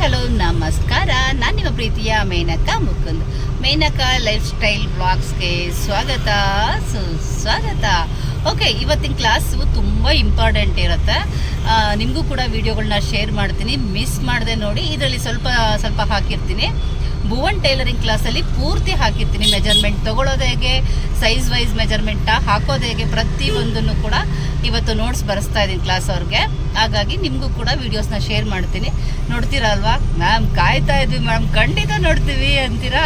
Hello, ನಮಸ್ಕಾರ. ನಾನು ನಿಮ್ಮ ಪ್ರೀತಿಯ ಮೇನಕ ಮುಕುಂದ್. ಮೇನಕ ಲೈಫ್ ಸ್ಟೈಲ್ ಬ್ಲಾಗ್ಸ್ಗೆ ಸ್ವಾಗತ. ಸುಸ್ವಾಗತ. ಓಕೆ ಇವತ್ತಿನ ಕ್ಲಾಸು ತುಂಬ ಇಂಪಾರ್ಟೆಂಟ್ ಇರುತ್ತೆ. ನಿಮಗೂ ಕೂಡ ವಿಡಿಯೋಗಳನ್ನ ಶೇರ್ ಮಾಡ್ತೀನಿ. ಮಿಸ್ ಮಾಡದೆ ನೋಡಿ. ಇದರಲ್ಲಿ ಸ್ವಲ್ಪ ಸ್ವಲ್ಪ ಹಾಕಿರ್ತೀನಿ. ಭುವನ್ ಟೈಲರಿಂಗ್ ಕ್ಲಾಸಲ್ಲಿ ಪೂರ್ತಿ ಹಾಕಿರ್ತೀನಿ ಮೆಜರ್ಮೆಂಟ್ ತಗೊಳ್ಳೋದು ಹೇಗೆ ಸೈಜ್ ವೈಸ್ ಮೆಜರ್ಮೆಂಟ ಹಾಕೋದು ಹೇಗೆ ಪ್ರತಿಯೊಂದನ್ನು ಕೂಡ ಇವತ್ತು ನೋಟ್ಸ್ ಬರೆಸ್ತಾ ಇದ್ದೀನಿ ಕ್ಲಾಸ್ ಅವ್ರಿಗೆ. ಹಾಗಾಗಿ ನಿಮಗೂ ಕೂಡ ವೀಡಿಯೋಸ್ನ ಶೇರ್ ಮಾಡ್ತೀನಿ. ನೋಡ್ತೀರಲ್ವಾ ಮ್ಯಾಮ್ ಕಾಯ್ತಾ ಇದ್ವಿ ಮೇಡಮ್ ಖಂಡಿತ ನೋಡ್ತೀವಿ ಅಂತೀರಾ?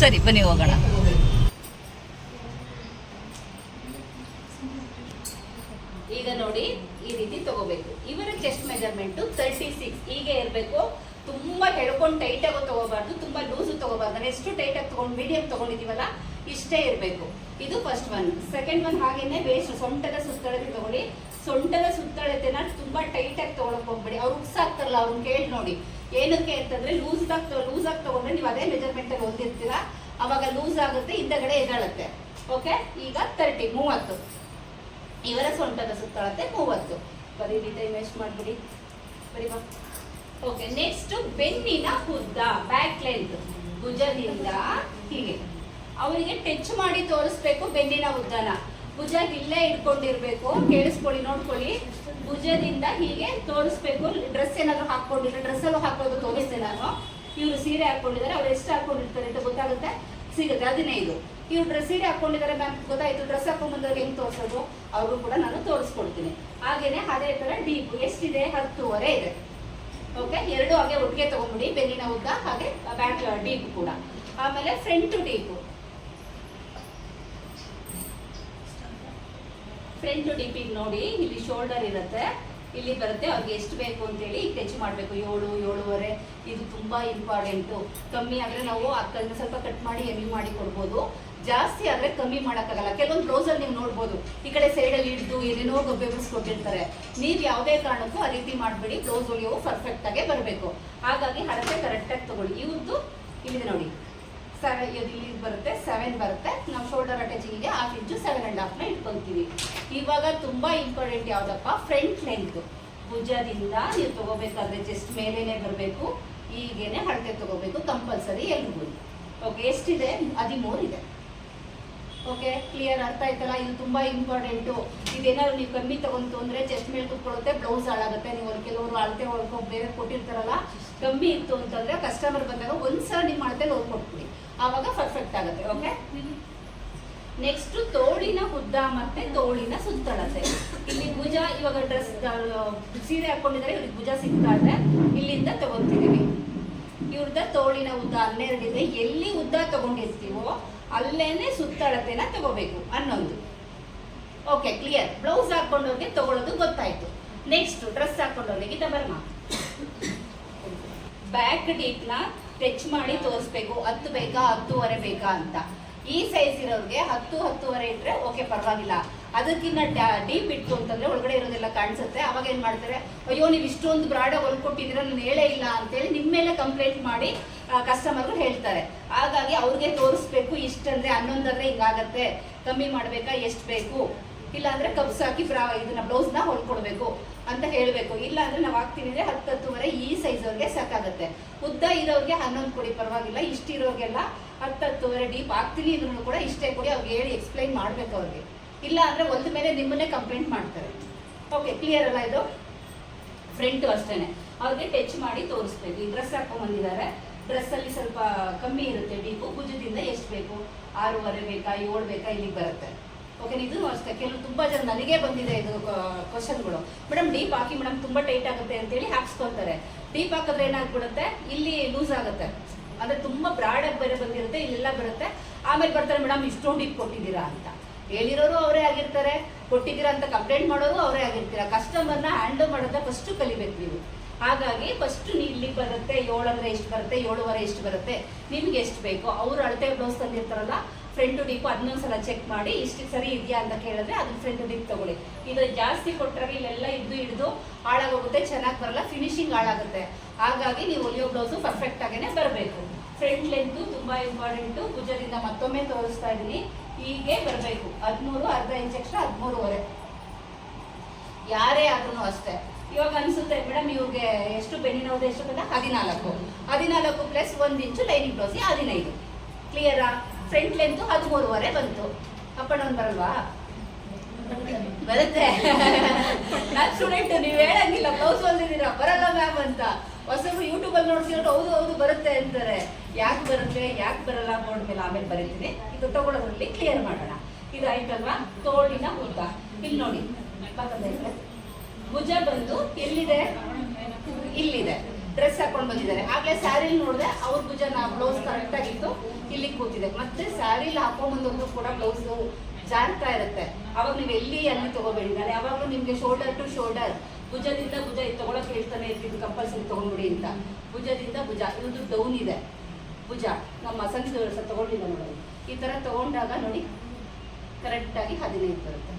ಸರಿ, ಬನ್ನಿ ಹೋಗೋಣ. ಈಗ ನೋಡಿ ಈ ರೀತಿ ತಗೋಬೇಕು. ಇವರ ಚೆಸ್ಟ್ ಮೆಜರ್ಮೆಂಟ್ ತರ್ಟಿ ಸಿಕ್ಸ್ ಹೀಗೆ ಇರಬೇಕು. ತುಂಬಾ ಹೇಳ್ಕೊಂಡು ಟೈಟ್ ಆಗೋ ತಗೋಬಾರ್ದು, ತುಂಬಾ ಲೂಸ್ ತಗೋಬಾರ್ದು. ನಾನು ಎಷ್ಟು ಟೈಟ್ ಆಗಿ ತಗೊಂಡು ಮೀಡಿಯಂ ತಗೊಂಡಿದೀವಲ್ಲ, ಇಷ್ಟೇ ಇರಬೇಕು. ಇದು ಫಸ್ಟ್ ಒನ್ ಸೆಕೆಂಡ್ ಒನ್ ಹಾಗೇನೆ ವೇಸ್ಟ್ ಸೊಂಟದ ಸುತ್ತಳತೆ ತಗೊಳ್ಳಿ. ಸೊಂಟದ ಸುತ್ತಳತೆನ ತುಂಬಾ ಟೈಟ್ ಆಗಿ ತಗೊಳಕ್ ಹೋಗ್ಬೇಡಿ. ಅವ್ರು ಉಕ್ಸಾಗ್ತಾರಲ್ಲ ಅವ್ರನ್ನ ಕೇಳಿ ನೋಡಿ. ಏನಕ್ಕೆ ಅಂತಂದ್ರೆ ಲೂಸ್ ಲೂಸ್ ಆಗಿ ತಗೊಂಡ್ರೆ ನೀವು ಅದೇ ಮೆಜರ್ಮೆಂಟ್ ಅಲ್ಲಿ ಹೊಂದಿರ್ತೀರಾ? ಅವಾಗ ಲೂಸ್ ಆಗುತ್ತೆ, ಹಿಂದಗಡೆ ಎದಾಳತ್ತೆ ಓಕೆ ಈಗ ತರ್ಟಿ ಮೂವತ್ತು. ಇವರ ಸೊಂಟದ ಸುತ್ತಳತೆ ಮೂವತ್ತು. ಬರೀ ಟೈಮ್ ವೇಸ್ಟ್ ಮಾಡ್ಬಿಡಿ. ಬರೀ ಬಾ. ಓಕೆ ನೆಕ್ಸ್ಟ್ ಬೆನ್ನಿನ ಉದ್ದ ಬ್ಯಾಕ್ ಲೆಂತ್ ಭುಜದಿಂದ ಹೀಗೆ. ಅವರಿಗೆ ಟಚ್ ಮಾಡಿ ತೋರಿಸ್ಬೇಕು ಬೆನ್ನಿನ ಉದ್ದನ. ಭುಜ ಇಲ್ಲೇ ಇಟ್ಕೊಂಡಿರ್ಬೇಕು, ಕೇಳಿಸ್ಕೊಳ್ಳಿ, ನೋಡ್ಕೊಳ್ಳಿ. ಭುಜದಿಂದ ಹೀಗೆ ತೋರಿಸ್ಬೇಕು ಡ್ರೆಸ್ ಏನಾದ್ರು ಹಾಕೊಂಡಿದ್ರೆ ಡ್ರೆಸ್ ಅಲ್ಲೂ ಹಾಕೋದು ತೋರಿಸ್ತೆ ನಾನು. ಇವರು ಸೀರೆ ಹಾಕೊಂಡಿದ್ದಾರೆ ಅವ್ರು ಎಷ್ಟು ಹಾಕೊಂಡಿರ್ತಾರೆ ಅಂತ ಗೊತ್ತಾಗುತ್ತೆ? ಸಿಗುತ್ತೆ, ಹದಿನೈದು. ಇವ್ರು ಡ್ರೆಸ್ ಸೀರೆ ಹಾಕೊಂಡಿದ್ದಾರೆ ಮ್ಯಾಮ್ ಗೊತ್ತಾಯ್ತು ಡ್ರೆಸ್ ಹಾಕೊಂಡ್ ಹೆಂಗೆ ತೋರಿಸೋದು? ಅವ್ರಿಗೂ ಕೂಡ ನಾನು ತೋರಿಸ್ಕೊಡ್ತೀನಿ. ಹಾಗೇನೆ ಅದೇ ತರ ಡೀಪ್ ಎಷ್ಟಿದೆ? ಹತ್ತುವರೆ ಇದೆ. ಓಕೆ ಎರಡು ಹಾಗೆ ಒಟ್ಟಿಗೆ ತಗೊಂಡ್ಬಿಡಿ, ಬೆನ್ನಿನ ಉದ್ದ ಹಾಗೆ ಬ್ಯಾಕ್ ಡೀಪ್ ಕೂಡ. ಆಮೇಲೆ ಫ್ರಂಟ್ ಡೀಪ್ ಫ್ರಂಟ್ ಡೀಪಿಗೆ ನೋಡಿ, ಇಲ್ಲಿ ಶೋಲ್ಡರ್ ಇರುತ್ತೆ. ಇಲ್ಲಿ ಬರುತ್ತೆ, ಅವ್ರಿಗೆ ಎಷ್ಟು ಬೇಕು ಅಂತೇಳಿ ಈಗ ಟಚ್ ಮಾಡಬೇಕು. ಏಳು, ಏಳುವರೆ, ಇದು ತುಂಬಾ ಇಂಪಾರ್ಟೆಂಟು ಕಮ್ಮಿ ಆದರೆ ನಾವು ಅದನ್ನು ಸ್ವಲ್ಪ ಕಟ್ ಮಾಡಿ ಎಮ್ಮಿ ಮಾಡಿ ಕೊಡ್ಬೋದು. ಜಾಸ್ತಿ ಆದರೆ ಕಮ್ಮಿ ಮಾಡೋಕ್ಕಾಗಲ್ಲ. ಕೆಲವೊಂದು ಬ್ಲೌಸಲ್ಲಿ ನೀವು ನೋಡ್ಬೋದು. ಈ ಕಡೆ ಸೈಡಲ್ಲಿ ಹಿಡಿದು ಏನೇನೋ ಗೊಬ್ಬೆ ಕೊಟ್ಟಿರ್ತಾರೆ ನೀವು ಯಾವುದೇ ಕಾರಣಕ್ಕೂ ಆ ರೀತಿ ಮಾಡಬೇಡಿ. ಬ್ಲೌಸ್ ಪರ್ಫೆಕ್ಟ್ ಆಗಿ ಬರಬೇಕು. ಹಾಗಾಗಿ ಹರಟೆ ಕರೆಕ್ಟಾಗಿ ತಗೊಳ್ಳಿ. ಇವತ್ತು ಇಲ್ಲಿದೆ ನೋಡಿ. ಸೆವೆನ್ ಇಲ್ಲಿ ಬರುತ್ತೆ. ಸೆವೆನ್ ಬರುತ್ತೆ. ನಾವು ಶೋಲ್ಡರ್ ಅಟ್ಯಾಚಿಂಗಿಗೆ ಹಾಫ್ ಇಂಚು ಸೆವೆನ್ ಅಂಡ್ ಹಾಫ್ನ ಇಟ್ಕೊಂತೀವಿ ಇವಾಗ ತುಂಬಾ ಇಂಪಾರ್ಟೆಂಟ್ ಯಾವ್ದಪ್ಪ? ಫ್ರಂಟ್ ಲೆಂತ್ ಭುಜದಿಂದ ನೀವು ತಗೋಬೇಕಾದ್ರೆ ಜಸ್ಟ್ ಮೇಲೇನೆ ಬರಬೇಕು. ಈಗೇನೆ ಹಳತೆ ತಗೋಬೇಕು. ಕಂಪಲ್ಸರಿ ಎಲ್ರಿಗೂ ಓಕೆ ಎಷ್ಟಿದೆ? ಹದಿಮೂರು ಇದೆ. ಓಕೆ ಕ್ಲಿಯರ್ ಅರ್ಥ ಆಯ್ತಲ್ಲ? ಇದು ತುಂಬಾ ಇಂಪಾರ್ಟೆಂಟು ಇದೇನಾದ್ರು ನೀವು ಕಮ್ಮಿ ತಗೊಂತು ಅಂದರೆ ಚೆಸ್ಟ್ ಮೇಲೆ ಕುತ್ಕೊಳ್ಳುತ್ತೆ ಬ್ಲೌಸ್ ಹಾಳಾಗುತ್ತೆ. ನೀವು ಅವ್ರು ಕೆಲವರು ಅಳತೆ ಹೊಳ್ಕೊಂಡು ಬೇರೆ ಕೊಟ್ಟಿರ್ತಾರಲ್ಲ ಕಮ್ಮಿ ಇತ್ತು ಅಂತಂದ್ರೆ ಕಸ್ಟಮರ್ ಬಂದಾಗ ಒಂದ್ಸಲ ನಿಮ್ಮ ಅಳತೆ ಕೊಟ್ಬಿಡಿ. ಆವಾಗ ಪರ್ಫೆಕ್ಟ್ ಆಗುತ್ತೆ ಓಕೆ ನೆಕ್ಸ್ಟ್ ತೋಳಿನ ಉದ್ದ ಮತ್ತೆ ತೋಳಿನ ಸುತ್ತಳತೆ. ಇಲ್ಲಿ ಭುಜ, ಇವಾಗ ಡ್ರೆಸ್ ಸೀರೆ ಹಾಕೊಂಡಿದ್ದಾರೆ, ಇವ್ರಿಗೆ ಭುಜ ಸಿಗ್ತಾ ಇದೆ. ಇಲ್ಲಿಂದ ತಗೊಂತಿದೀವಿ. ಇವ್ರದ ತೋಳಿನ ಉದ್ದ ಹನ್ನೆರಡಿದೆ. ಎಲ್ಲಿ ಉದ್ದ ತಗೊಂಡಿರ್ತೀವೋ ಅಲ್ಲೇನೆ ಸುತ್ತಳತೆನ ತಗೋಬೇಕು ಅನ್ನೋದು. ಓಕೆ ಕ್ಲಿಯರ್ ಬ್ಲೌಸ್ ಹಾಕೊಂಡವ್ರಿಗೆ ತಗೊಳ್ಳೋದು ಗೊತ್ತಾಯ್ತು. ನೆಕ್ಸ್ಟ್ ಡ್ರೆಸ್ ಹಾಕೊಂಡವ್ರಿಗೆ ಬರ್ಮ ಬ್ಯಾಕ್ ಡೀಪ್ನ ಟಚ್ ಮಾಡಿ ತೋರಿಸ್ಬೇಕು. ಹತ್ತು ಬೇಕಾ, ಹತ್ತುವರೆ ಬೇಕಾ ಅಂತ. ಈ ಸೈಜ್ ಇರೋರಿಗೆ ಹತ್ತು, ಹತ್ತುವರೆ ಇಟ್ರೆ ಓಕೆ ಪರವಾಗಿಲ್ಲ. ಅದಕ್ಕಿಂತ ಡೀಪ್ ಇಟ್ಟು ಅಂತಂದ್ರೆ ಒಳಗಡೆ ಇರೋದೆಲ್ಲ ಕಾಣಿಸುತ್ತೆ. ಅವಾಗ ಏನ್ ಮಾಡ್ತಾರೆ? ಅಯ್ಯೋ, ನೀವು ಇಷ್ಟೊಂದು ಬ್ರಾಡ ಹೊಲ್ಕೊಟ್ಟಿದ್ದೀರ ನಾನು ಹೇಳೇ ಇಲ್ಲ ಅಂತೇಳಿ ನಿಮ್ಮ ಮೇಲೆ ಕಂಪ್ಲೇಂಟ್ ಮಾಡಿ ಕಸ್ಟಮರ್ಗಳು ಹೇಳ್ತಾರೆ. ಹಾಗಾಗಿ ಅವ್ರಿಗೆ ತೋರಿಸ್ಬೇಕು ಇಷ್ಟಂದ್ರೆ ಹನ್ನೊಂದಂದ್ರೆ ಹಿಂಗಾಗತ್ತೆ. ಕಮ್ಮಿ ಮಾಡ್ಬೇಕಾ? ಎಷ್ಟು ಬೇಕು? ಇಲ್ಲ ಅಂದ್ರೆ ಕಬ್ಸ್ ಹಾಕಿ ಬ್ರಾ, ಇದನ್ನ ನ ಹೊಲ್ಕೊಡ್ಬೇಕು ಅಂತ ಹೇಳಬೇಕು. ಇಲ್ಲ ಅಂದ್ರೆ ನಾವು ಹಾಕ್ತೀನಿ ಅಂದ್ರೆ ಹತ್ತು ಹತ್ತುವರೆ ಈ ಸೈಜ್ ಅವ್ರಿಗೆ ಸಾಕಾಗುತ್ತೆ. ಉದ್ದ ಇರೋರಿಗೆ ಹನ್ನೊಂದು ಕೊಡಿ, ಪರವಾಗಿಲ್ಲ. ಇಷ್ಟಿರೋರಿಗೆಲ್ಲ ಹತ್ತು ಹತ್ತುವರೆ ಡೀಪ್ ಹಾಕ್ತೀನಿ ಇದ್ರೂ ಕೂಡ ಇಷ್ಟೇ ಕೊಡಿ. ಅವ್ರಿಗೆ ಹೇಳಿ ಎಕ್ಸ್ಪ್ಲೈನ್ ಮಾಡ್ಬೇಕು ಅವ್ರಿಗೆ. ಇಲ್ಲ ಅಂದ್ರೆ ಒಂದ್ ಮೇಲೆ ನಿಮ್ಮನ್ನೇ ಕಂಪ್ಲೇಂಟ್ ಮಾಡ್ತಾರೆ. ಓಕೆ ಕ್ಲಿಯರ್ ಅಲ್ಲ ಇದು? ಫ್ರೆಂಟು ಅಷ್ಟೇನೆ. ಅವ್ರಿಗೆ ಟಚ್ ಮಾಡಿ ತೋರಿಸ್ಬೇಕು. ಈ ಡ್ರೆಸ್ ಹಾಕೊಂಡ್ ಬಂದಿದ್ದಾರೆ ಡ್ರೆಸ್ ಅಲ್ಲಿ ಸ್ವಲ್ಪ ಕಮ್ಮಿ ಇರುತ್ತೆ. ಬೇಕು ಭುಜದಿಂದ ಎಷ್ಟು ಬೇಕು? ಆರೂವರೆ ಬೇಕಾ, ಏಳು ಬೇಕಾ ಇಲ್ಲಿಗೆ ಬರುತ್ತೆ. ಓಕೆ ಇದು ಅಷ್ಟೇ. ಕೆಲವು ತುಂಬಾ ಜನ ನನಗೆ ಬಂದಿದೆ ಇದು ಕ್ವಶನ್ಗಳು ಮೇಡಮ್ ಡೀಪ್ ಹಾಕಿ ಮೇಡಮ್ ತುಂಬಾ ಟೈಟ್ ಆಗುತ್ತೆ ಅಂತೇಳಿ ಹಾಕ್ಸ್ಕೊಳ್ತಾರೆ ಡೀಪ್ ಹಾಕಿದ್ರೆ ಏನಾಗ್ಬಿಡುತ್ತೆ? ಇಲ್ಲಿ ಲೂಸ್ ಆಗುತ್ತೆ. ಅಂದ್ರೆ ತುಂಬಾ ಬ್ರಾಡ್ ಆಗಿ ಬೇರೆ ಬಂದಿರುತ್ತೆ, ಇಲ್ಲೆಲ್ಲ ಬರುತ್ತೆ. ಆಮೇಲೆ ಬರ್ತಾರೆ ಮೇಡಮ್ ಇಷ್ಟೊಂದು ಡೀಪ್ ಕೊಟ್ಟಿದ್ದೀರಾ ಅಂತ. ಹೇಳಿರೋರು ಅವರೇ ಆಗಿರ್ತಾರೆ. ಕೊಟ್ಟಿದ್ದೀರಾ ಅಂತ ಕಂಪ್ಲೇಂಟ್ ಮಾಡೋರು ಅವರೇ ಆಗಿರ್ತೀರಾ. ಕಸ್ಟಮರ್ನ ಹ್ಯಾಂಡಲ್ ಮಾಡೋದ ಫಸ್ಟ್ ಕಲಿಬೇಕು ನೀವು. ಹಾಗಾಗಿ ಫಸ್ಟ್ ಇಲ್ಲಿಗೆ ಬರುತ್ತೆ ಏಳು ಅಂದ್ರೆ ಎಷ್ಟು ಬರುತ್ತೆ, ಏಳುವರೆ ಎಷ್ಟು ಬರುತ್ತೆ, ನಿಮ್ಗೆ ಎಷ್ಟು ಬೇಕು? ಅವ್ರು ಅಳತೆ ಬ್ಲೌಸ್ ತಂದಿರ್ತಾರಲ್ಲ ಫ್ರಂಟ್ ಡೀಪ್ ಅದನ್ನೊಂದ್ಸಲ ಚೆಕ್ ಮಾಡಿ, ಇಷ್ಟು ಸರಿ ಇದೆಯಾ ಅಂತ ಕೇಳಿದ್ರೆ ಅದನ್ನ ಫ್ರಂಟ್ ಡೀಪ್ ತಗೊಳ್ಳಿ. ಇದು ಜಾಸ್ತಿ ಕೊಟ್ಟರೆ ಇಲ್ಲೆಲ್ಲ ಇದ್ದು ಹಿಡಿದು ಹಾಳಾಗೋಗುತ್ತೆ, ಚೆನ್ನಾಗಿ ಬರಲ್ಲ ಫಿನಿಶಿಂಗ್ ಹಾಳಾಗುತ್ತೆ. ಹಾಗಾಗಿ ನೀವು ಒಲಿಯೋ ಬ್ಲೌಸು ಪರ್ಫೆಕ್ಟ್ ಆಗೇನೆ ಬರಬೇಕು. ಫ್ರಂಟ್ ಲೆಂತ್ ತುಂಬಾ ಇಂಪಾರ್ಟೆಂಟು ಭುಜದಿಂದ ಮತ್ತೊಮ್ಮೆ ತೋರಿಸ್ತಾ ಇದ್ದೀನಿ. ಹೀಗೆ ಬರಬೇಕು. ಹದಿಮೂರು, ಅರ್ಧ ಇಂಚ್ ಎಕ್ಸ್ಟ್ರಾ ಹದಿಮೂರುವರೆ. ಯಾರೇ ಆದ್ರೂ ಅಷ್ಟೇ. ಇವಾಗ ಅನ್ಸುತ್ತೆ ಮೇಡಮ್ ಇವ್ರಿಗೆ ಎಷ್ಟು ಬೆನ್ನಿನ ಎಷ್ಟು ಬಂದ ಹದಿನಾಲ್ಕು. ಹದಿನಾಲ್ಕು ಪ್ಲಸ್ ಒಂದು ಇಂಚು ಲೈನಿಂಗ್ ಬ್ಲೌಸ್ ಹದಿನೈದು. ಕ್ಲಿಯರಾ ಫ್ರಂಟ್ ಲೆಂತ್ ಹದಿಮೂರುವರೆ ಬಂತು. ಅಪ್ ಅಂಡ್ ಬರಲ್ವಾ? ಬರುತ್ತೆ. ನಾನು ಸ್ಟೂಡೆಂಟ್ ನೀವು ಹೇಳಂಗಿಲ್ಲ ಬ್ಲೌಸ್ ಹೊಲ್ದಿದ್ದೀರಾ? ಬರಲ್ಲ ಮ್ಯಾಮ್ ಅಂತ. ಹೊಸಬ್ರು ಯೂಟ್ಯೂಬ್ ಅಲ್ಲಿ ನೋಡ್ತಿರೋರು, ಹೌದು ಹೌದು, ಬರುತ್ತೆ ಅಂತಾರೆ. ಯಾಕೆ ಬರುತ್ತೆ, ಯಾಕೆ ಬರಲ್ಲ ನೋಡ್ಮೇಲೆ ಆಮೇಲೆ ಬರೀತೀನಿ. ಇದು ತಗೊಳ್ಳೋದ್ರಲ್ಲಿ ಕ್ಲಿಯರ್ ಮಾಡೋಣ. ಇದು ಆಯ್ತಲ್ವಾ? ತೋಳಿನ ಉದ್ದ. ಇಲ್ಲಿ ನೋಡಿ. ಪಕ್ಕದಲ್ಲಿ. ಭುಜ ಬಂದು ಎಲ್ಲಿದೆ? ಇಲ್ಲಿದೆ. ಡ್ರೆಸ್ ಹಾಕೊಂಡು ಬಂದಿದ್ದಾರೆ. ಆಗ್ಲೇ ಸ್ಯಾರಿಲಿ ನೋಡಿದೆ ಅವ್ರ ಭುಜ ನಾ ಬ್ಲೌಸ್ ಕರೆಕ್ಟ್ ಆಗಿತ್ತು. ಇಲ್ಲಿ ಕೂತಿದೆ. ಮತ್ತೆ ಸ್ಯಾರಿಲಿ ಹಾಕೊಂಡ್ಬಂದದ್ದು ಕೂಡ ಬ್ಲೌಸ್ ಜಾರ್ತಾ ಇರುತ್ತೆ. ಅವಾಗ ನೀವು ಎಲ್ಲಿ ಅಲ್ಲಿ ತಗೋಬೇಡಿ. ನಾನು ಯಾವಾಗಲೂ ನಿಮಗೆ ಶೋಲ್ಡರ್ ಟು ಶೋಲ್ಡರ್ ಭುಜದಿಂದ ಭುಜ ಇದು ತಗೊಳಕ್ ಹೇಳ್ತಾನೆ ಇರ್ತೀನಿ. ಕಂಪಲ್ಸರಿ ತಗೊಂಡ್ಬಿಡಿ ಅಂತ. ಭುಜದಿಂದ ಭುಜ. ಇದು ಡೌನ್ ಇದೆ. ಭುಜ. ನಮ್ಮ ಸಂಖ್ಯೆ ತಗೊಂಡಿಲ್ಲ ನೋಡಿ. ಈ ತರ ತಗೊಂಡಾಗ ನೋಡಿ ಕರೆಕ್ಟಾಗಿ ಹದಿನೈದು ಬರುತ್ತೆ.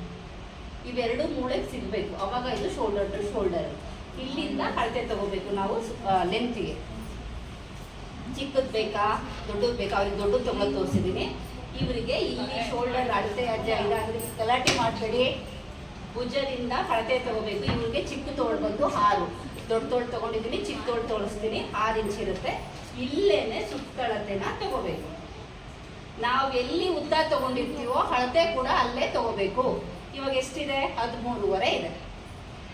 ಇವೆರಡು ಮೂಳೆಗೆ ಸಿಗಬೇಕು. ಅವಾಗ ಇದು ಶೋಲ್ಡರ್ ಟು ಶೋಲ್ಡರ್ ಇಲ್ಲಿಂದ ಅಳತೆ ತಗೋಬೇಕು ನಾವು ಲೆಂತಿಗೆ ಚಿಕ್ಕದ್ ಬೇಕಾ, ದೊಡ್ಡದ್ ಬೇಕಾ, ಅವ್ರಿಗೆ ದೊಡ್ಡದು ತಗೊಂಡು ತೋರಿಸಿದ್ದೀನಿ ಇವರಿಗೆ ಇಲ್ಲಿ ಶೋಲ್ಡರ್ ಅಳತೆ ಅಜ್ಜ ಇದಾದ್ರೆ ಗಲಾಟೆ ಮಾಡಬೇಡಿ. ಭುಜದಿಂದ ಅಳತೆ ತಗೋಬೇಕು. ಇವ್ರಿಗೆ ಚಿಕ್ಕ ತೋಳು ಬಂದು ಆರು ದೊಡ್ಡ ತೋಳು ತಗೊಂಡಿದ್ದೀನಿ, ಚಿಕ್ಕ ತೋಳು ತೋರಿಸ್ತೀನಿ. ಆರು ಇಂಚ್ ಇರುತ್ತೆ. ಇಲ್ಲೇನೆ ಸುತ್ತಳತೆನ ತಗೋಬೇಕು. ನಾವು ಎಲ್ಲಿ ಉದ್ದ ತಗೊಂಡಿರ್ತೀವೋ ಅಳತೆ ಕೂಡ ಅಲ್ಲೇ ತಗೋಬೇಕು. ಇವಾಗ ಎಷ್ಟಿದೆ? ಹದಿಮೂರುವರೆ ಇದೆ.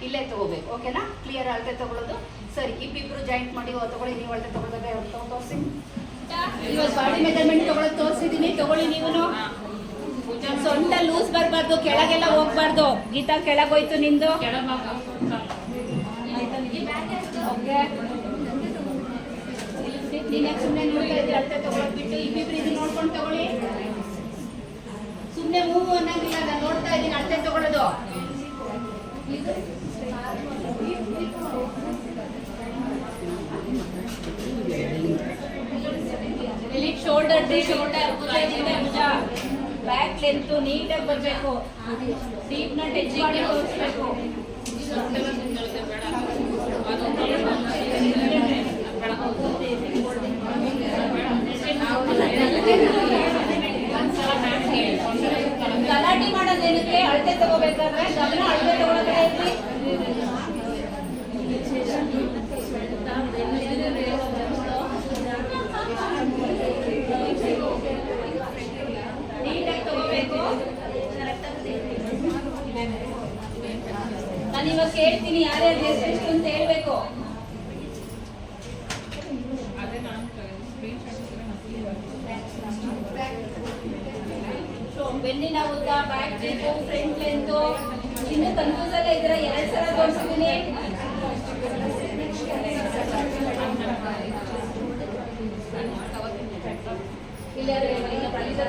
ಇಲ್ಲೇ ತಗೋಬೇಕು ಓಕೆನಾ ಕ್ಲಿಯರ್ ಅಳತೆ ತಗೊಳ್ಳೋದು? ಸರಿ, ಇಬ್ಬಿಬ್ರು ಜಾಯಿಂಟ್ ಮಾಡಿ ತಗೊಳ್ಳಿ, ನೀವು ಅಳತೆ ತಗೊಳ್ಳೋದಾದ್ರೆ ಅವ್ರು ತಗೊ- ತೋರಿಸಿ. ಇವಾಗ ಬಾಡಿ ಮೆಜರ್ಮೆಂಟ್ ತಗೊಳ್ಳೋದು ತೋರಿಸಿದ್ದೀನಿ ತಗೊಳ್ಳಿ ನೀವು ಸೊಂಟ ಲೂಸ್ ಬರಬಾರ್ದು, ಕೆಳಗೆಲ್ಲ ಹೋಗ್ಬಾರ್ದು. ಗೀತಾ ಕೆಳಗೋಯ್ತು ನಿಂದು. ಓಕೆ. ಸುಮ್ಮನೆ ನೋಡ್ತಾ ಇದ್ದೀರಿ ಅಳತೆ ತಗೊಳ್ಬಿಟ್ಟು ಬಿಟ್ಟು ಇಬ್ಬಿಬ್ರು ಇದು ನೋಡ್ಕೊಂಡು ತಗೊಳ್ಳಿ. ಸುಮ್ಮನೆ ಮೂವು ಅನ್ನಂಗಿಲ್ಲ ನಾನು ನೋಡ್ತಾ ಇದ್ದೀನಿ, ಅಷ್ಟೇ ತಗೊಳ್ಳೋದು shoulder to shoulder back length ನೀಟಾಗಿ ಬರಬೇಕು. ಡೀಪ್ ನಟ್ ತೋರಿಸ್ಬೇಕು ಗಲಾಟೆ ಮಾಡೋದೇನಕ್ಕೆ ಅಳತೆ ತಗೋಬೇಕಾದ್ರೆ ಗಮನ ಅಳತೆ ತಗೊಳಕ್ಕೆ ಇರ್ಲಿ ನೀಟಾಗಿ ತಗೋಬೇಕು ನಾನು ಇವಾಗ ಕೇಳ್ತೀನಿ ಯಾರ್ಯಾರು ಎಷ್ಟು ಅಂತ ಹೇಳ್ಬೇಕು ಸೊ, ಬೆನ್ನಿನ ಉದ್ದ ಬ್ಯಾಕ್ ಲೆಂತು ಫ್ರಂಟ್ ಲೆಂತು ಇನ್ನು ಕನ್ಫ್ಯೂಸ್ ಅಲ್ಲ ಇದ್ರ ಎರಡ್ ಸಲ ತೋರಿಸಿದ್ದೀನಿ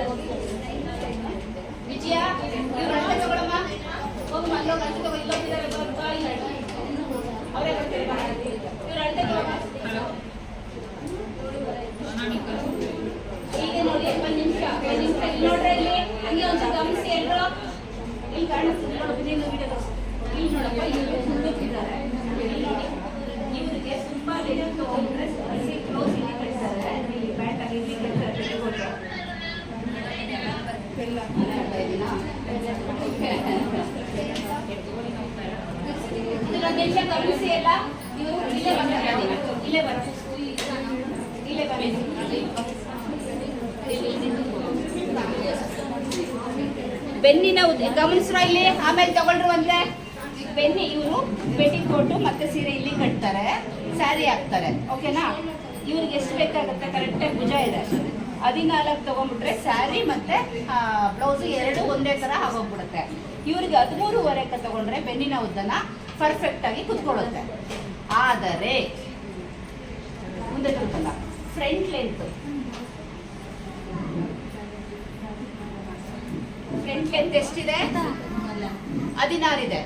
ಹೋಗಿ. ವಿಜಯ ತಗೊಳಮ್ಮ ಹೋಗಮ್ಮ ಅಲ್ಲೋಗಿ ಅಳತೆ ತಗೋ ಇಲ್ಲೋಗಿದ್ದಾರೆ ಬಾ ಇಲ್ಲ ಅವರೇ ಬರ್ತಾರೆ ಇವ್ರು ಅಳತೆ ತಗೊಳಮ್ಮ ಈಗ ನೋಡಿ ಒಂದ್ ನಿಮಿಷ ಒಂದ್ ನಿಮಿಷ ಇಲ್ಲಿ ನೋಡ್ರಿ ಇಲ್ಲಿ ಹಂಗೆ ಒಂದ್ಸಲ ಗಮನಿಸಿ ಎಲ್ರು ಇಲ್ಲಿ ಕಾಣಿಸ್ತಿದೆ ನೋಡು ನೀನು ವಿಡಿಯೋ ತೋರಿಸು ಇಲ್ಲಿ ನೋಡಪ್ಪ ಇವ್ರು ಮುಂದಕ್ಕಿದ್ದಾರೆ ಇಲ್ಲಿ ನೋಡಿ ಇವ್ರಿಗೆ ತುಂಬಾ ಲೆಂತ್ ಹೋಗ್ರೆ ಹಸಿ ಕ್ಲೋಸ್ ಇಲ್ಲಿ ಕಟ್ತಾರೆ ಇಲ್ಲಿ ಪ್ಯಾಂಟ್ ಆಗಿ ಇಲ್ಲಿ ಕಟ್ತಾರೆ ತೆಗೆದುಕೊಂಡು ನಿಮಿಷ ಗಮನಿಸಿ ಎಲ್ಲ ನೀವು ಇಲ್ಲೇ ಇಲ್ಲೇ ಇಲ್ಲೇ ಬೆನ್ನಿನ ಗಮನಿಸ್ರ ಇಲ್ಲಿ, ಆಮೇಲೆ ತಗೊಂಡ್ರು ಅಂದ್ರೆ ಬೆನ್ನಿ ಇವರು ಪೆಟಿಕೋಟು ಮತ್ತೆ ಸೀರೆ ಇಲ್ಲಿ ಕಟ್ತಾರೆ, ಸ್ಯಾರಿ ಹಾಕ್ತಾರೆ, ಓಕೆನಾ? ಇವ್ರಿಗೆ ಎಷ್ಟು ಬೇಕಾಗುತ್ತೆ ಕರೆಕ್ಟಾಗಿ ಭುಜ ಇದೆ. ಹದಿನಾಲ್ಕು ತಗೊಂಡ್ಬಿಟ್ರೆ ಸ್ಯಾರಿ ಮತ್ತೆ ಬ್ಲೌಸ್ ಎರಡು ಒಂದೇ ತರ ಆಗೋಗ್ಬಿಡುತ್ತೆ ಇವ್ರಿಗೆ ಹದಿಮೂರುವರೆಗೆ ತಗೊಂಡ್ರೆ ಬೆನ್ನಿನ ಉದ್ದನ ಪರ್ಫೆಕ್ಟ್ ಆಗಿ ಕುತ್ಕೊಳ್ಳುತ್ತೆ. ಆದರೆ, ಮುಂದೆ ತಿಳ್ಕೊಂಡ. ಫ್ರಂಟ್ ಲೆಂತ್ ಫ್ರಂಟ್ ಲೆಂತ್ ಎಷ್ಟಿದೆ? ಹದಿನಾರಿದೆ.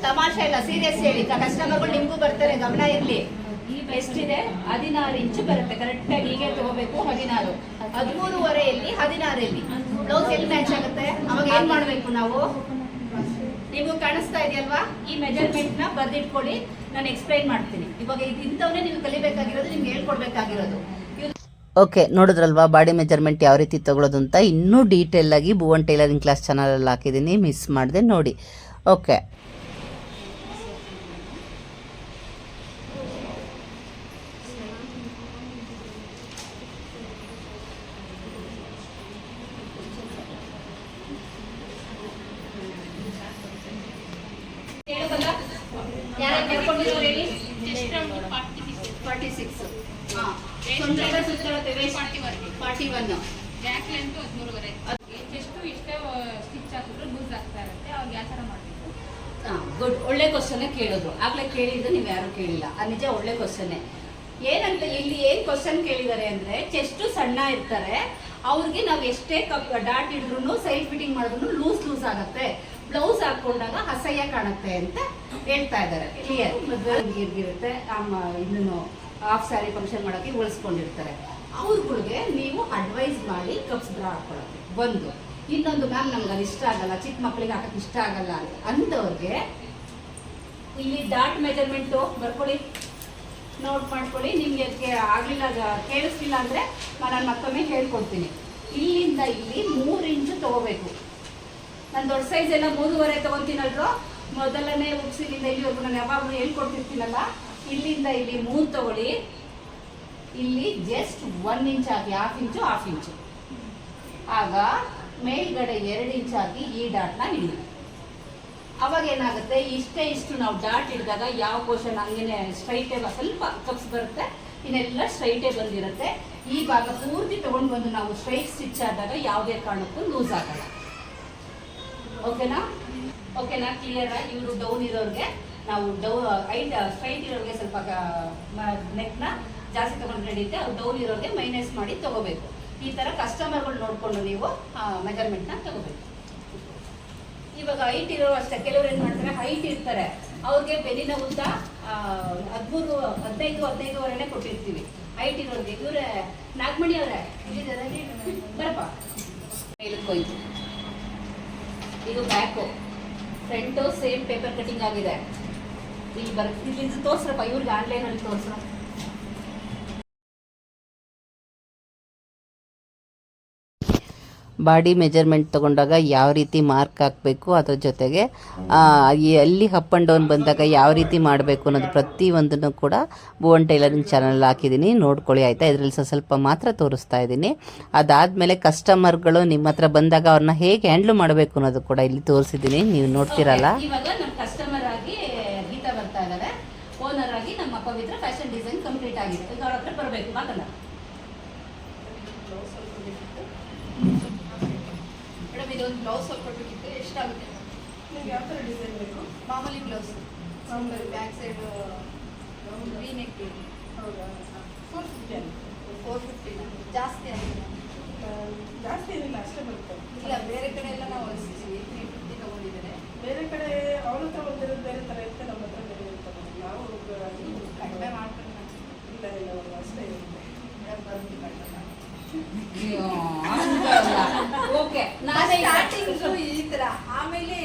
ತಮಾಷೆ ಇಲ್ಲ ಸೀರಿಯಸ್ ಹೇಳಿ. ಕಸ್ಟಮರ್ಗಳು ನಿಮಗೂ ಬರ್ತಾರೆ, ಗಮನ ಇರಲಿ. ಎಷ್ಟಿದೆ? ಹದಿನಾರು ಇಂಚು ಬರುತ್ತೆ. ಕರೆಕ್ಟ್ ಆಗಿ ಹೀಗೆ ತಗೋಬೇಕು, ಹದಿನಾರು. ಹದಿಮೂರುವರೆಯಲ್ಲಿ ಹದಿನಾರಲ್ಲಿ. ಬ್ಲೌಸ್ ಎಲ್ಲಿ ಮ್ಯಾಚ್ ಆಗುತ್ತೆ? ಅವಾಗ ಏನ್ ಮಾಡ್ಬೇಕು ನಾವು? ನಿಮಗೂ ಕಾಣಿಸ್ತಾ ಇದೆಯಲ್ವಾ? ಈ ಮೆಜರ್ಮೆಂಟ್ನ ಬರ್ದಿಟ್ಕೊಳ್ಳಿ, ನಾನು ಎಕ್ಸ್ಪ್ಲೈನ್ ಮಾಡ್ತೀನಿ. ಇವಾಗ ಇಂಥವನ್ನೇ ನೀವು ಕಲಿಬೇಕಾಗಿರೋದು, ನಿಮ್ಗೆ ಹೇಳ್ಕೊಡ್ಬೇಕಾಗಿರೋದು. ಓಕೆ ನೋಡಿದ್ರಲ್ವಾ ಬಾಡಿ ಮೆಜರ್ಮೆಂಟ್ ಯಾವ ರೀತಿ ತಗೊಳ್ಳೋದು ಅಂತ? ಇನ್ನೂ ಡೀಟೇಲಾಗಿ ಭುವನ್ ಟೈಲರಿಂಗ್ ಕ್ಲಾಸ್ ಚಾನಲಲ್ಲಿ ಹಾಕಿದ್ದೀನಿ ಮಿಸ್ ಮಾಡಿದೆ ನೋಡಿ. ಓಕೆ ಸೊಂಟ ಸುತ್ತಳತೆ ಫಾರ್ಟಿ ವರ್ಗೆ ಫಾರ್ಟಿ ಒನ್ ಬ್ಯಾಕ್ ಲೆಂತ್ ಹದಿಮೂರುವರೆ. ಎಷ್ಟು ಇಷ್ಟೇ ಸ್ಟಿಚ್ ಹಾಕಿದ್ರು ಲೂಸ್ ಆಗ್ತಾ ಇರುತ್ತೆ. ಅವ್ರಿಗೆ ಯಾವ ಥರ ಮಾಡಬೇಕು? ಗುಡ್. ಒಳ್ಳೆ ಕ್ವಶನ್ ಕೇಳಿದ್ರು. ಆಗ್ಲೇ ಕೇಳಿದ್ದು ನೀವು ಯಾರು ಕೇಳಿಲ್ಲ. ನಿಜ ಒಳ್ಳೆ ಕ್ವಶನ್ ಏನಂತ ಇಲ್ಲಿ ಏನ್ ಕ್ವಶನ್ ಕೇಳಿದ್ದಾರೆ ಅಂದ್ರೆ ಚೆಸ್ಟ್ ಸಣ್ಣ ಇರ್ತಾರೆ. ಅವ್ರಿಗೆ ನಾವು ಎಷ್ಟೇ ಕಪ್ ಡಾಟ್ ಹಿಡಿದ್ರು ಸೈಡ್ ಫಿಟ್ಟಿಂಗ್ ಮಾಡಿದ್ರು ಲೂಸ್ ಲೂಸ್ ಆಗುತ್ತೆ. ಬ್ಲೌಸ್ ಹಾಕೊಂಡಾಗ ಅಸಹ್ಯ ಕಾಣುತ್ತೆ ಅಂತ ಹೇಳ್ತಾ ಇದ್ದಾರೆ. ಕ್ಲಿಯರ್ ಇರುತ್ತೆ ಇದನ್ನು ಹಾಫ್ ಸ್ಯಾರಿ ಫಂಕ್ಷನ್ ಮಾಡೋಕೆ ಉಳಿಸ್ಕೊಂಡಿರ್ತಾರೆ. ಅವ್ರುಗಳಿಗೆ ನೀವು ಅಡ್ವೈಸ್ ಮಾಡಿ ಕಪ್ಸ್ ಬ್ರಾ ಹಾಕೊಳ್ಳೋದು ಒಂದು, ಇನ್ನೊಂದು ಮ್ಯಾಮ್ ನಮ್ಗೆ ಅದು ಇಷ್ಟ ಆಗಲ್ಲ, ಚಿಕ್ಕ ಮಕ್ಕಳಿಗೆ ಹಾಕಕ್ಕೆ ಇಷ್ಟ ಆಗಲ್ಲ ಅಂತ ಅಂದವ್ರಿಗೆ, ಇಲ್ಲಿ ಡಾಟ್ ಮೆಜರ್ಮೆಂಟು ಬರ್ಕೊಳ್ಳಿ. ನೋಟ್ ಮಾಡ್ಕೊಳ್ಳಿ, ನಿಮಗೆ ಅದಕ್ಕೆ ಆಗಲಿಲ್ಲ ಕೇಳಿಸ್ಲಿಲ್ಲ ಅಂದರೆ ನಾನು ಮತ್ತೊಮ್ಮೆ ಹೇಳ್ಕೊಡ್ತೀನಿ. ಇಲ್ಲಿಂದ ಇಲ್ಲಿ ಮೂರು ಇಂಚು ತಗೋಬೇಕು. ನಾನು ದೊಡ್ಡ ಸೈಜ್ ಎಲ್ಲ ಮೂರುವರೆ ತೊಗೊತೀನಲ್ರು? ಮೊದಲನೇ ಉಪ್ಸಿಲಿಂದ ಇಲ್ಲಿವರೆಗೂ ನಾನು ಯಾವಾಗಲೂ ಹೇಳ್ಕೊಡ್ತಿರ್ತೀನಲ್ಲ? ಇಲ್ಲಿಂದ ಇಲ್ಲಿ ಮೂರು ತಗೊಳ್ಳಿ. ಇಲ್ಲಿ ಜಸ್ಟ್ ಒನ್ ಇಂಚ್ ಹಾಕಿ ಹಾಫ್ ಇಂಚು ಹಾಫ್ ಇಂಚು ಆಗ ಮೇಲ್ಗಡೆ ಎರಡು ಇಂಚ್ ಹಾಕಿ ಈ ಡಾಟ್ನ ನಿಲ್ಲ ಅವಾಗ ಏನಾಗುತ್ತೆ? ಇಷ್ಟೇ ಇಷ್ಟು ನಾವು ಡಾಟ್ ಹಿಡಿದಾಗ ಯಾವ ಪೋರ್ಷನ್ ಹಂಗೇನೆ ಸ್ಟ್ರೈಟೇ ಸ್ವಲ್ಪ ಕಪ್ಸ್ ಬರುತ್ತೆ, ಇನ್ನೆಲ್ಲ ಸ್ಟ್ರೈಟೇ ಬಂದಿರುತ್ತೆ. ಈ ಭಾಗ ಪೂರ್ತಿ ತಗೊಂಡು ಬಂದು ನಾವು ಸ್ಟ್ರೈಟ್ ಸ್ಟಿಚ್ ಆದಾಗ ಯಾವುದೇ ಕಾರಣಕ್ಕೂ ಲೂಸ್ ಆಗಲ್ಲ. ಓಕೆನಾ? ಓಕೆನಾ? ಕ್ಲಿಯರ್ ಇವರು ಡೌನ್ ಇರೋರಿಗೆ, ನಾವು ಡೌ ಐಟ್ ಸ್ಟ್ರೈಟ್ ಇರೋರಿಗೆ ಸ್ವಲ್ಪ ನೆಕ್ನ ಜಾಸ್ತಿ ತಗೊಂಡು ನಡೆಯುತ್ತೆ ಅವ್ರು ಡೌನ್ ಇರೋರಿಗೆ ಮೈನಸ್ ಮಾಡಿ ತಗೋಬೇಕು. ಈ ಥರ ಕಸ್ಟಮರ್ಗಳು ನೋಡಿಕೊಂಡು ನೀವು ಮೆಜರ್ಮೆಂಟ್ನ ತಗೋಬೇಕು. ಇವಾಗ ಹೈಟ್ ಇರೋ ಅಷ್ಟೇ, ಕೆಲವ್ರು ಏನು ಮಾಡ್ತಾರೆ ಹೈಟ್ ಇರ್ತಾರೆ. ಅವ್ರಿಗೆ ಬೆನ್ನಿನ ಉದ್ದ ಹದಿಮೂರು, ಹದಿನೈದು, ಹದಿನೈದುವರೆನೇ ಕೊಟ್ಟಿರ್ತೀವಿ. ಹೈಟ್ ಇರೋರಿಗೆ, ಇವರೇ ನಾಗಮಣಿ ಅವರೇ. ಬರಪ್ಪ. ಮೇಲಕ್ಕೋಯ್ತು ಇದು back front same paper cutting ಆಗಿದೆ. ಇಲ್ಲಿ ಬರ್ ಇಲ್ಲಿ ತೋರ್ಸ್ರಪ್ಪ, ಇವ್ರಿಗೆ ಆನ್ಲೈನಲ್ಲಿ ತೋರ್ಸ್ರ. ಬಾಡಿ ಮೆಜರ್ಮೆಂಟ್ ತಗೊಂಡಾಗ ಯಾವ ರೀತಿ ಮಾರ್ಕ್ ಹಾಕಬೇಕು ಅದ್ರ ಜೊತೆಗೆ ಅಲ್ಲಿ ಅಪ್ ಆ್ಯಂಡ್ ಡೌನ್ ಬಂದಾಗ ಯಾವ ರೀತಿ ಮಾಡಬೇಕು ಅನ್ನೋದು ಪ್ರತಿಯೊಂದನ್ನು ಕೂಡ ಭುವನ್ ಟೈಲರಿಂಗ್ ಚಾನಲ್ ಹಾಕಿದ್ದೀನಿ. ನೋಡ್ಕೊಳ್ಳಿ, ಆಯಿತಾ? ಇದರಲ್ಲಿ ಸ್ವಲ್ಪ ಸ್ವಲ್ಪ ಮಾತ್ರ ತೋರಿಸ್ತಾ ಇದ್ದೀನಿ. ಅದಾದಮೇಲೆ ಕಸ್ಟಮರ್ಗಳು ನಿಮ್ಮ ಹತ್ರ ಬಂದಾಗ ಅವ್ರನ್ನ ಹೇಗೆ ಹ್ಯಾಂಡ್ಲ್ ಮಾಡಬೇಕು ಅನ್ನೋದು ಕೂಡ ಇಲ್ಲಿ ತೋರಿಸಿದ್ದೀನಿ. ನೀವು ನೋಡ್ತಿರಲ್ಲ Okay, ಇವಾಗ ನಮ್ಮ ಕಸ್ಟಮರ್ ಆಗಿ ಗೀತಾ ಬರ್ತಾ ಇದ್ದಾರೆ ಓನರ್ ಆಗಿ ನಮ್ಮ ಪವಿತ್ರ ಫ್ಯಾಷನ್ ಡಿಸೈನ್ ಕಂಪ್ಲೀಟ್ ಆಗಿದೆ ಈಗ ಅವ್ರ ಹತ್ರ ಬರಬೇಕು ಮಾತಲ್ಲ ಇದೊಂದು ಬ್ಲೌಸ್ ಸ್ವಲ್ಪ ಬೇಕಿತ್ತು ಎಷ್ಟಾಗುತ್ತೆ ನಿಮ್ಗೆ ಯಾವ ಥರ ಡಿಸೈನ್ ಬೇಕು? ಮಾಮೂಲಿ ಬ್ಲೌಸ್ ಮಾಮೂಲಿ. ಬ್ಯಾಕ್ ಸೈಡ್ ವಿ ನೆಕ್ ಹೌದಾ? ಫೋರ್ ಫಿಫ್ಟಿ ಫೋರ್ ಫಿಫ್ಟಿನ ಜಾಸ್ತಿ ಆಗಿದೆ. ಜಾಸ್ತಿ ಏನಿಲ್ಲ ಅಷ್ಟೇ ಬರುತ್ತೆ. ಇಲ್ಲ ಬೇರೆ ಕಡೆ ಎಲ್ಲ ನಾವು ಹೊಲಿಸಿದ್ವಿ ತ್ರೀ ಫಿಫ್ಟಿ ತಗೊಂಡಿದ್ದಾರೆ ಬೇರೆ ಕಡೆ ಅವ್ರ ಹತ್ರ ಬಂದಿರೋದು ಬೇರೆ ಥರ ಇರುತ್ತೆ ನಮ್ಮ ಹತ್ರ ಬೇರೆ ಇರ್ತದೆ ನಾವು ಕಡಿಮೆ ಮಾಡ್ಕೊಂಡು ಇಲ್ಲ ಇಲ್ಲ ಅವರು ಅಷ್ಟೇ ಇರುತ್ತೆ. ಬರ್ತೀವಿ ಬರ್ತೀನಿ ಕಡಿಮೆ ಓಕೆ ನಾನೇ ಸ್ಟಾರ್ಟಿಂಗ್ ಈ ತರ. ಆಮೇಲೆ